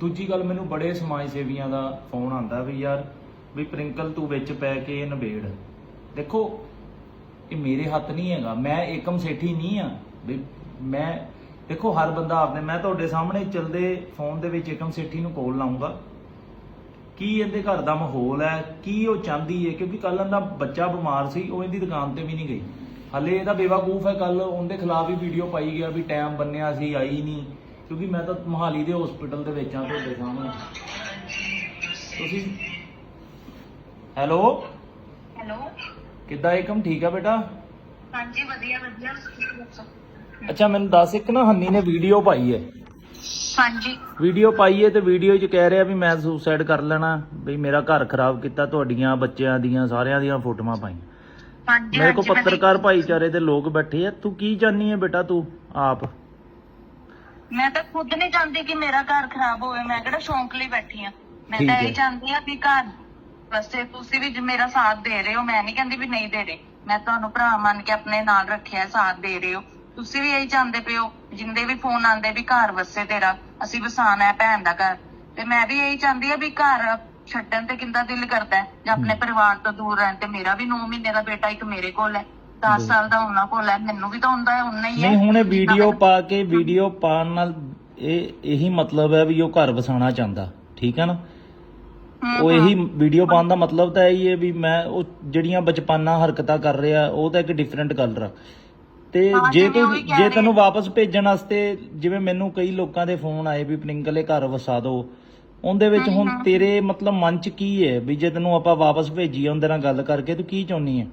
ਦੂਜੀ ਗੱਲ, ਮੈਨੂੰ ਬੜੇ ਸਮਾਜ ਸੇਵੀਆਂ ਦਾ ਫੋਨ ਆਂਦਾ ਵੀ ਯਾਰ, ਵੀ ਪ੍ਰਿੰਕਲ ਤੂੰ ਵਿੱਚ ਪੈ ਕੇ ਇਹ ਨਿਬੇੜ। ਦੇਖੋ ਇਹ ਮੇਰੇ ਹੱਥ ਨਹੀਂ ਹੈਗਾ, ਮੈਂ ਏਕਮ ਸੇਠੀ ਨਹੀਂ ਆ। ਵੀ ਮੈਂ, ਦੇਖੋ, ਹਰ ਬੰਦਾ ਆਪਣੇ ਮੈਂ ਤੁਹਾਡੇ ਸਾਹਮਣੇ ਚੱਲਦੇ ਫੋਨ ਦੇ ਵਿੱਚ ਏਕਮ ਸੇਠੀ ਨੂੰ ਕੋਲ ਲਾਉਂਗਾ। ਕੀ ਇਹਦੇ ਘਰ ਦਾ ਮਾਹੌਲ ਹੈ? ਕੀ ਉਹ ਚਾਹੁੰਦੀ ਹੈ? ਕਿਉਂਕਿ ਕੱਲ ਇਹਦਾ ਬੱਚਾ ਬਿਮਾਰ ਸੀ, ਉਹ ਇਹਦੀ ਦੁਕਾਨ ਤੇ ਵੀ ਨਹੀਂ ਗਈ। ਹਲੇ ਇਹਦਾ ਬੇਵਾਕੂਫ ਹੈ ਕੱਲ ਉਹਦੇ ਖਿਲਾਫ ਵੀ ਵੀਡੀਓ ਪਾਈ ਗਿਆ ਵੀ ਟਾਈਮ ਬੰਨਿਆ ਸੀ, ਆਈ ਨਹੀਂ। ਕਿਉਂਕਿ ਮੈਂ ਤਾਂ ਮੋਹਾਲੀ ਦੇ ਹਸਪੀਟਲ ਦੇ ਵਿੱਚ ਆ ਤੁਹਾਡੇ ਸਾਹਮਣੇ। ਤੁਸੀਂ ਹੈਲੋ ਹੈਲੋ ਕਿੱਦਾਂ ਏਕਮ? ਠੀਕ ਆ ਬੇਟਾ? ਹਾਂਜੀ ਵਧੀਆ ਵਧੀਆ। ਤੁਸੀਂ ਦੱਸੋ? ਅੱਛਾ ਮੈਨੂੰ ਦੱਸ ਇੱਕ ਨਾ ਹੰਨੀ ਨੇ ਵੀਡੀਓ ਪਾਈ ਹੈ ਹਾਂਜੀ। ਵੀਡੀਓ ਪਾਈ ਹੈ ਤੇ ਵੀਡੀਓ 'ਚ ਕਹਿ ਰਿਹਾ ਵੀ ਮੈਂ ਸੁਸਾਈਡ ਕਰ ਲੈਣਾ ਵੀ ਮੇਰਾ ਘਰ ਖਰਾਬ ਕੀਤਾ ਤੁਹਾਡੀਆਂ ਬੱਚਿਆਂ ਦੀਆਂ ਸਾਰਿਆਂ ਦੀਆਂ ਫੋਟੋਆਂ ਪਾਈਆਂ। ਹਾਂਜੀ ਮੇਰੇ ਕੋਲ ਹਾਂਜੀ, ਮੈਂ ਪੱਤਰਕਾਰ ਭਾਈਚਾਰੇ ਦੇ ਲੋਕ ਬੈਠੇ ਆ। ਤੂੰ ਕੀ ਚਾਹਨੀ ਹੈ ਬੇਟਾ ਤੂੰ ਆਪ? ਮੈਂ ਤਾਂ ਖੁਦ ਨਹੀਂ ਚਾਹੁੰਦੀ ਕਿ ਮੇਰਾ ਘਰ ਖਰਾਬ ਹੋਵੇ। ਮੈਂ ਕਿਹੜਾ ਸ਼ੌਂਕ ਲਈ ਬੈਠੀ ਆ। ਮੈਂ ਠੀਕ ਤਾਂ ਹੈ। ਇਹ ਚਾਹੁੰਦੀ ਆ ਵੀ ਘਰ ਵਸੇ ਤੁਸੀਂ ਵੀ ਮੇਰਾ ਸਾਥ ਦੇ ਰਹੇ ਹੋ ਮੈਂ ਨਹੀਂ ਕਹਿੰਦੀ ਵੀ ਨਹੀਂ ਦੇ ਰਹੇ। ਮੈਂ ਤੁਹਾਨੂੰ ਭਰਾ ਮੰਨ ਕੇ ਆਪਣੇ ਨਾਲ ਰੱਖਿਆ ਸਾਥ ਦੇ ਰਹੇ ਹੋ। ਤੁਸੀਂ ਵੀ ਇਹੀ ਚਾਹੁੰਦੇ ਹੋ ਜਿੰਦੇ ਵੀ ਫੋਨ ਆਉਂਦੇ ਵੀ ਘਰ ਵਸੇ ਤੇਰਾ ਅਸੀਂ ਵਸਾਣਾ ਹੈ ਭੈਣ ਦਾ ਘਰ। ਤੇ ਮੈਂ ਵੀ ਇਹੀ ਚਾਹੁੰਦੀ ਆ ਵੀ ਘਰ ਛੱਡਣ ਤੇ ਕਿੰਦਾ ਦਿਲ ਕਰਦਾ ਹੈ ਜਾਂ ਆਪਣੇ ਪਰਿਵਾਰ ਤੋਂ ਦੂਰ ਰਹਿਣ ਤੇ ਮੇਰਾ ਵੀ 9 ਮਹੀਨੇ ਦਾ ਬੇਟਾ ਇੱਕ ਮੇਰੇ ਕੋਲ ਹੈ 10 ਸਾਲ ਦਾ ਉਹਨਾਂ ਕੋਲ ਹੈ ਮੈਨੂੰ ਵੀ ਤਾਂ ਹੁੰਦਾ ਹੈ ਉਨਾ ਹੀ ਹੈ। ਨਹੀਂ ਹੁਣ ਵੀਡੀਓ ਪਾ ਕੇ ਵੀਡੀਓ ਪਾਉਣ ਨਾਲ ਇਹ ਇਹੀ ਮਤਲਬ ਹੈ ਵੀ ਉਹ ਘਰ ਵਸਾਉਣਾ ਚਾਹੁੰਦਾ ਠੀਕ ਹੈ ਨਾ? ਉਹ ਇਹੀ ਵੀਡੀਓ ਪਾਉਣ ਦਾ ਮਤਲਬ ਤਾਂ ਇਹੀ ਹੈ ਵੀ ਮੈਂ ਉਹ ਜਿਹੜੀਆਂ ਬਚਪਨਾ ਹਰਕਤਾਂ ਕਰ ਰਿਹਾ ਉਹ ਤਾਂ ਇੱਕ ਡਿਫਰੈਂਟ ਗੱਲ ਰਾ ਤੇ ਜੇ ਕੋਈ ਜੇ ਤੈਨੂੰ ਵਾਪਸ ਭੇਜਣ ਵਾਸਤੇ ਜਿਵੇਂ ਮੈਨੂੰ ਕਈ ਲੋਕਾਂ ਦੇ ਫੋਨ ਆਏ ਵੀ ਪ੍ਰਿੰਕਲੇ ਘਰ ਵਸਾ ਦਿਓ ਉਹਦੇ ਵਿੱਚ ਹੁਣ ਤੇਰੇ ਮਤਲਬ ਮਨ ਚ ਕੀ ਹੈ ਵੀ ਜੇ ਤੈਨੂੰ ਆਪਾਂ ਵਾਪਸ ਭੇਜੀਏ ਉਹਦੇ ਨਾਲ ਗੱਲ ਕਰਕੇ ਤੂੰ ਕੀ ਚਾਹੁੰਨੀ ਹੈ?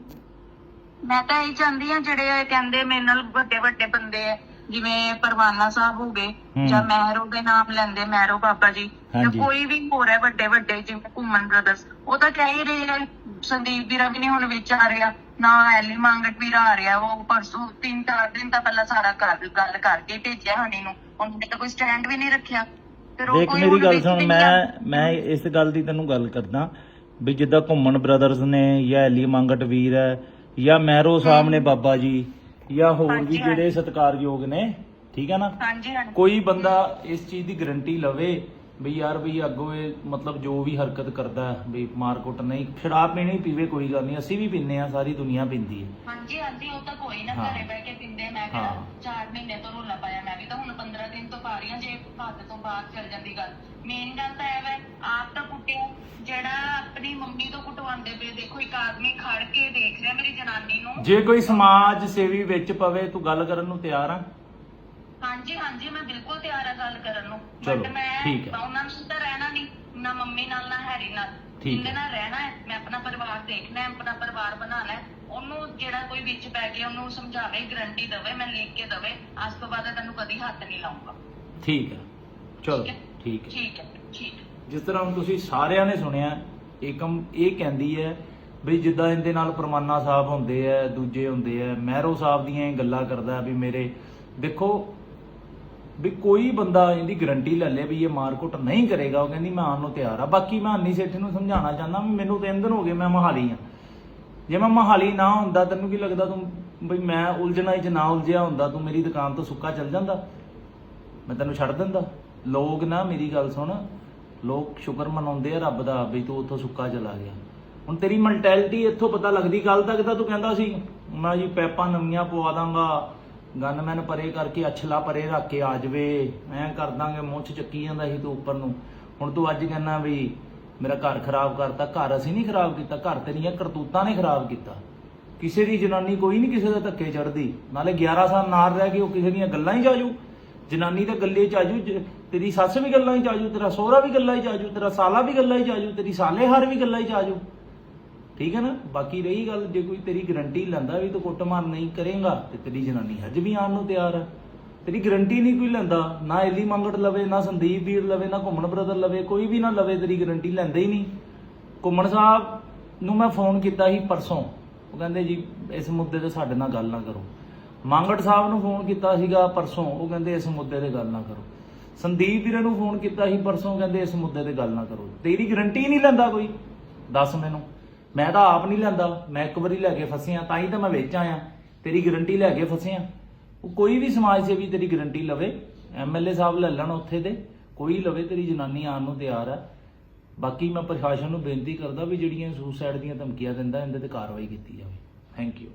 ਮੈਂ ਤਾਂ ਇਹ ਚਾਹੁੰਦੀ ਆ ਜਿਹੜੇ ਕਹਿੰਦੇ ਮੇਰੇ ਨਾਲ ਵੱਡੇ ਵੱਡੇ ਬੰਦੇ ਆ ਜਿਵੇਂ ਪਰਵਾਨਾ ਸਾਹਿਬ ਹੋ ਗਏ। ਜਾਂ ਮਹਿਰੋ ਦੇ ਨਾਮ ਲੈਂਦੇ ਮਹਿਰੋ ਬਾਬਾ ਜੀ ਜਾਂ। ਕੋਈ ਵੀ ਹੋਰ ਹੈ ਵੱਡੇ ਵੱਡੇ ਜਿਵੇਂ ਘੁੰਮਣ ਬ੍ਰਦਰਸ ਉਹ ਤਾਂ ਕਹਿ ਹੀ ਰਹੇ ਆ ਸੰਦੀਪ ਵੀਰਾ ਵੀ ਨਹੀਂ ਹੁਣ ਵਿੱਚ ਆ ਰਿਹਾ ਨਾ ਐਲੀ ਮੰਗਟ ਵੀਰਾ ਆ ਰਿਹਾ ਉਹ ਪਰਸੋਂ ਤਿੰਨ ਚਾਰ ਦਿਨ ਤਾਂ ਪਹਿਲਾਂ ਸਾਰਾ ਕਰ ਗੱਲ ਕਰਕੇ ਭੇਜਿਆ ਹਣੀ ਨੂੰ ਉਹਨੇ ਤਾਂ ਕੋਈ ਸਟੈਂਡ ਵੀ ਨਹੀਂ ਰੱਖਿਆ ਦੇਖ ਮੇਰੀ ਗੱਲ ਸੁਣ ਮੈਂ। ਮੈਂ ਇਸ ਗੱਲ ਦੀ ਤੈਨੂੰ ਗੱਲ ਕਰਦਾ ਵੀ ਜਿੱਦਾਂ ਘੁੰਮਣ ਬ੍ਰਦਰਸ ਨੇ ਜਾਂ ਐਲੀ ਮੰਗਟ ਵੀਰ ਹੈ ਜਾਂ ਮੈਰੋ ਸਾਹਿਬ ਨੇ ਬਾਬਾ ਜੀ ਜਾਂ ਹੋਰ ਵੀ ਹਾਂਜੀ, ਜਿਹੜੇ ਸਤਿਕਾਰਯੋਗ ਨੇ ਠੀਕ ਹੈ ਨਾ? ਹਾਂਜੀ ਹਾਂਜੀ। ਕੋਈ ਬੰਦਾ ਇਸ ਚੀਜ਼ ਦੀ ਗਾਰੰਟੀ ਲਵੇ ਵੀ ਯਾਰ ਵੀ ਅੱਗੋਂ ਇਹ ਮਤਲਬ ਜੋ ਵੀ ਹਰਕਤ ਕਰਦਾ ਹੈ, ਵੀ ਮਾਰਕੁੱਟ ਨਹੀਂ ਸ਼ਰਾਬ ਪੀਣੀ ਪੀਵੇ ਕੋਈ ਗੱਲ ਨਹੀਂ ਅਸੀਂ ਵੀ ਪੀਂਦੇ ਆ ਸਾਰੀ ਦੁਨੀਆ ਪੀਂਦੀ ਹੈ। ਹਾਂਜੀ ਹਾਂਜੀ ਉਹ ਤਾਂ ਕੋਈ ਨਾ ਹਾਂ। ਘਰੇ ਬਹਿ ਕੇ ਪਿੰਦੇ ਹਾਂ। 4 ਮਹੀਨੇ ਤੋਂ ਰੋਲਾ ਪਾਇਆ ਮੈਂ ਵੀ ਤਾਂ ਹੁਣ 15 ਦਿਨ ਤੋਂ ਪਾ ਰਹੀ ਹਾਂ ਜੇ ਹੱਦ ਤੋਂ ਬਾਹਰ ਚੱਲ ਜਾਂਦੀ ਗੱਲ। ਮੇਨ ਗੱਲ ਤਾਂ ਇਹ ਵੈ ਆਪ ਤਾਂ ਕੁੱਟਿਆ। ਜਿਹੜਾ ਆਪਣੀ ਮੰਮੀ ਤੋਂ ਕੁੱਟਵਾਉਂਦੇ ਪਏ ਦੇਖੋ ਇੱਕ ਆਦਮੀ ਖੜ ਕੇ ਦੇਖ ਰਿਹਾ ਮੇਰੀ ਜਨਾਨੀ ਨੂੰ। ਜੇ ਕੋਈ ਸਮਾਜ ਸੇਵੀ ਵਿੱਚ ਪਵੇ ਤੂੰ ਗੱਲ ਕਰਨ ਨੂੰ ਤਿਆਰ ਆ? ਹਾਂਜੀ ਹਾਂਜੀ ਮੈਂ ਬਿਲਕੁਲ ਤਿਆਰ ਆ ਗੱਲ ਕਰਨ ਨੂੰ। ਚਲੋ, ਬਟ ਮੈਂ ਠੀਕ ਹੈ। ਉਹਨਾਂ ਨੂੰ ਤਾਂ ਰਹਿਣਾ ਨਹੀਂ ਨਾ ਮੰਮੀ ਨਾਲ ਨਾ ਹੈਰੀ ਨਾਲ। ਠੀਕ ਹੈ। ਜਿੰਨੇ ਨਾਲ ਰਹਿਣਾ ਹੈ ਮੈਂ ਆਪਣਾ ਪਰਿਵਾਰ ਦੇਖਣਾ ਹੈ ਆਪਣਾ ਪਰਿਵਾਰ ਬਣਾਉਣਾ ਹੈ। ਉਹਨੂੰ ਜਿਹੜਾ ਕੋਈ ਵਿੱਚ ਪੈ ਕੇ ਉਹਨੂੰ ਸਮਝਾਵੇ ਗਰੰਟੀ ਦੇਵੇ ਮੈਂ ਲਿਖ ਕੇ ਦੇਵੇ। ਅੱਜ ਤੋਂ ਬਾਅਦ ਤੈਨੂੰ ਕਦੀ ਹੱਥ ਨਹੀਂ ਲਾਉਂਗਾ ਠੀਕ ਹੈ। ਚਲੋ ਠੀਕ ਹੈ। ਠੀਕ ਹੈ। ਠੀਕ। ਜਿਸ ਤਰ੍ਹਾਂ ਹੁਣ ਤੁਸੀਂ ਸਾਰਿਆਂ ਨੇ ਸੁਣਿਆ ਏਕਮ ਇਹ ਕਹਿੰਦੀ ਹੈ ਵੀ ਜਿੱਦਾਂ ਇਹਦੇ ਨਾਲ ਪਰਮਾਨਾ ਸਾਹਿਬ ਹੁੰਦੇ ਆ ਦੂਜੇ ਹੁੰਦੇ ਆ ਮਹਿਰੋ ਸਾਹਿਬ ਦੀਆਂ ਇਹ ਗੱਲਾਂ ਕਰਦਾ ਵੀ ਮੇਰੇ ਦੇਖੋ ਵੀ ਕੋਈ ਬੰਦਾ ਇਹਦੀ ਗਰੰਟੀ ਲੈ ਲੇ ਵੀ ਇਹ ਮਾਰਕੁੱਟ ਨਹੀਂ ਕਰੇਗਾ ਉਹ ਕਹਿੰਦੀ ਮੈਂ ਆਉਣ ਨੂੰ ਤਿਆਰ ਆ। ਬਾਕੀ ਮੈਂ ਹੰਨੀ ਸੇਠੀ ਨੂੰ ਸਮਝਾਉਣਾ ਚਾਹੁੰਦਾ ਮੈਨੂੰ ਤਿੰਨ ਦਿਨ ਹੋ ਗਏ ਮੈਂ ਮਹਾਲੀ ਆ। ਜੇ ਮੈਂ ਮਹਾਲੀ ਨਾ ਹੁੰਦਾ, ਤੈਨੂੰ ਕੀ ਲੱਗਦਾ ਤੂੰ ਬਈ ਮੈਂ ਉਲਝਣਾ ਚ ਨਾ ਉਲਝਿਆ ਹੁੰਦਾ, ਤੂੰ ਮੇਰੀ ਦੁਕਾਨ ਤੋਂ ਸੁੱਕਾ ਚੱਲ ਜਾਂਦਾ? ਮੈਂ ਤੈਨੂੰ ਛੱਡ ਦਿੰਦਾ। ਲੋਕ ਨਾ, ਮੇਰੀ ਗੱਲ ਸੁਣ। ਲੋਕ ਸ਼ੁਕਰ ਮਨਾਉਂਦੇ ਆ ਰੱਬ ਦਾ ਵੀ ਤੂੰ ਉੱਥੋਂ ਸੁੱਕਾ ਚਲਾ ਗਿਆ। ਹੁਣ ਤੇਰੀ ਮੈਂਟੈਲਿਟੀ ਇੱਥੋਂ ਪਤਾ ਲੱਗਦੀ ਕੱਲ ਤੱਕ ਤਾਂ ਤੂੰ ਕਹਿੰਦਾ ਸੀ, ਮੈਂ ਜੀ ਪੈਪਾਂ ਨਵੀਆਂ ਪਵਾ ਦਾਂਗਾ ਗਨਮੈਨ ਪਰੇ ਕਰਕੇ ਅਛਲਾ ਪਰੇ ਰੱਖ ਕੇ ਆ ਜਵੇ, ਐਂ ਕਰ ਦਾਂਗੇ ਮੁੱਛ ਚੱਕੀ ਜਾਂਦਾ ਸੀ ਤੂੰ ਉੱਪਰ ਨੂੰ। ਹੁਣ ਤੂੰ ਅੱਜ ਕਹਿੰਦਾ ਵੀ ਮੇਰਾ ਘਰ ਖਰਾਬ ਕਰਤਾ, ਘਰ ਅਸੀਂ ਨਹੀਂ ਖਰਾਬ ਕੀਤਾ, ਘਰ ਤੇਰੀਆਂ ਕਰਤੂਤਾਂ ਨੇ ਖਰਾਬ ਕੀਤਾ। ਕਿਸੇ ਦੀ ਜਨਾਨੀ ਕੋਈ ਨਹੀਂ ਕਿਸੇ ਦੇ ਧੱਕੇ ਚੜਦੀ ਨਾਲੇ 11 ਸਾਲ ਨਾਲ ਰਹਿ ਕੇ ਉਹ ਕਿਸੇ ਦੀਆਂ ਗੱਲਾਂ ਹੀ ਜਾਜੂ ਜਨਾਨੀ ਤਾਂ ਗੱਲੇ ਚ ਆਜੂ ਤੇਰੀ ਸੱਸ ਵੀ ਗੱਲਾਂ ਹੀ ਚ ਆਜੂ ਤੇਰਾ ਸੋਹਰਾ ਵੀ ਗੱਲਾਂ ਹੀ ਚ ਆਜੂ ਤੇਰਾ ਸਾਲਾ ਵੀ ਗੱਲਾਂ ਹੀ ਚ ਆਜੂ ਤੇਰੀ ਸਾਲੇਹਾਰ ਵੀ ਗੱਲਾਂ ਹੀ ਚ ਆਜੂ ਠੀਕ ਹੈ ਨਾ? ਬਾਕੀ ਰਹੀ ਗੱਲ, ਜੇ ਕੋਈ ਤੇਰੀ ਗਰੰਟੀ ਲੈਂਦਾ ਵੀ ਤੂੰ ਕੁੱਟਮਾਰ ਨਹੀਂ ਕਰੇਗਾ, ਤੇ ਤੇਰੀ ਜਨਾਨੀ ਅੱਜ ਵੀ ਆਉਣ ਨੂੰ ਤਿਆਰ ਹੈ ਤੇਰੀ ਗਰੰਟੀ ਨਹੀਂ ਕੋਈ ਲੈਂਦਾ, ਨਾ ਐਲੀ ਮੰਗੜ ਲਵੇ, ਨਾ ਸੰਦੀਪ ਵੀਰ ਲਵੇ, ਨਾ ਘੁੰਮਣ ਬ੍ਰਦਰ ਲਵੇ, ਕੋਈ ਵੀ ਨਾ ਲਵੇ ਤੇਰੀ ਗਰੰਟੀ ਲੈਂਦਾ ਹੀ ਨਹੀਂ। ਘੁੰਮਣ ਸਾਹਿਬ ਨੂੰ ਮੈਂ ਫੋਨ ਕੀਤਾ ਸੀ ਪਰਸੋਂ। ਉਹ ਕਹਿੰਦੇ ਜੀ, ਇਸ ਮੁੱਦੇ ਤੇ ਸਾਡੇ ਨਾਲ ਗੱਲ ਨਾ ਕਰੋ। ਮੰਗੜ ਸਾਹਿਬ ਨੂੰ ਫੋਨ ਕੀਤਾ ਸੀਗਾ ਪਰਸੋਂ, ਉਹ ਕਹਿੰਦੇ ਇਸ ਮੁੱਦੇ ਤੇ ਗੱਲ ਨਾ ਕਰੋ। ਸੰਦੀਪ ਵੀਰੇ ਨੂੰ ਫੋਨ ਕੀਤਾ ਸੀ ਪਰਸੋਂ ਕਹਿੰਦੇ ਇਸ ਮੁੱਦੇ ਤੇ ਗੱਲ ਨਾ ਕਰੋ। ਤੇਰੀ ਗਰੰਟੀ ਨਹੀਂ ਲੈਂਦਾ ਕੋਈ? ਦੱਸ ਮੈਨੂੰ। ਮੈਂ ਤਾਂ ਆਪ ਨਹੀਂ ਲੈਂਦਾ, ਮੈਂ ਇੱਕ ਵਾਰੀ ਲੈ ਕੇ ਫਸਿਆ, ਤਾਂ ਹੀ ਤਾਂ ਮੈਂ ਵਿੱਚ ਆਇਆ। ਤੇਰੀ ਗਰੰਟੀ ਲੈ ਕੇ ਫਸਿਆ। ਕੋਈ ਵੀ ਸਮਾਜ ਸੇਵੀ ਤੇਰੀ ਗਰੰਟੀ ਲਵੇ ਐਮਐਲਏ ਸਾਹਿਬ ਲੈ ਲੈਣ ਉੱਥੇ ਦੇ, ਕੋਈ ਲਵੇ ਤੇਰੀ ਜਨਾਨੀ ਆਉਣ ਨੂੰ ਤਿਆਰ ਹੈ ਬਾਕੀ ਮੈਂ ਪ੍ਰਸ਼ਾਸਨ ਨੂੰ ਬੇਨਤੀ ਕਰਦਾ ਵੀ ਜਿਹੜੀਆਂ ਸੁਸਾਈਡ ਦੀਆਂ ਧਮਕੀਆਂ ਦਿੰਦਾ, ਇਹਦੇ ਤੇ ਕਾਰਵਾਈ ਕੀਤੀ ਜਾਵੇ। Thank you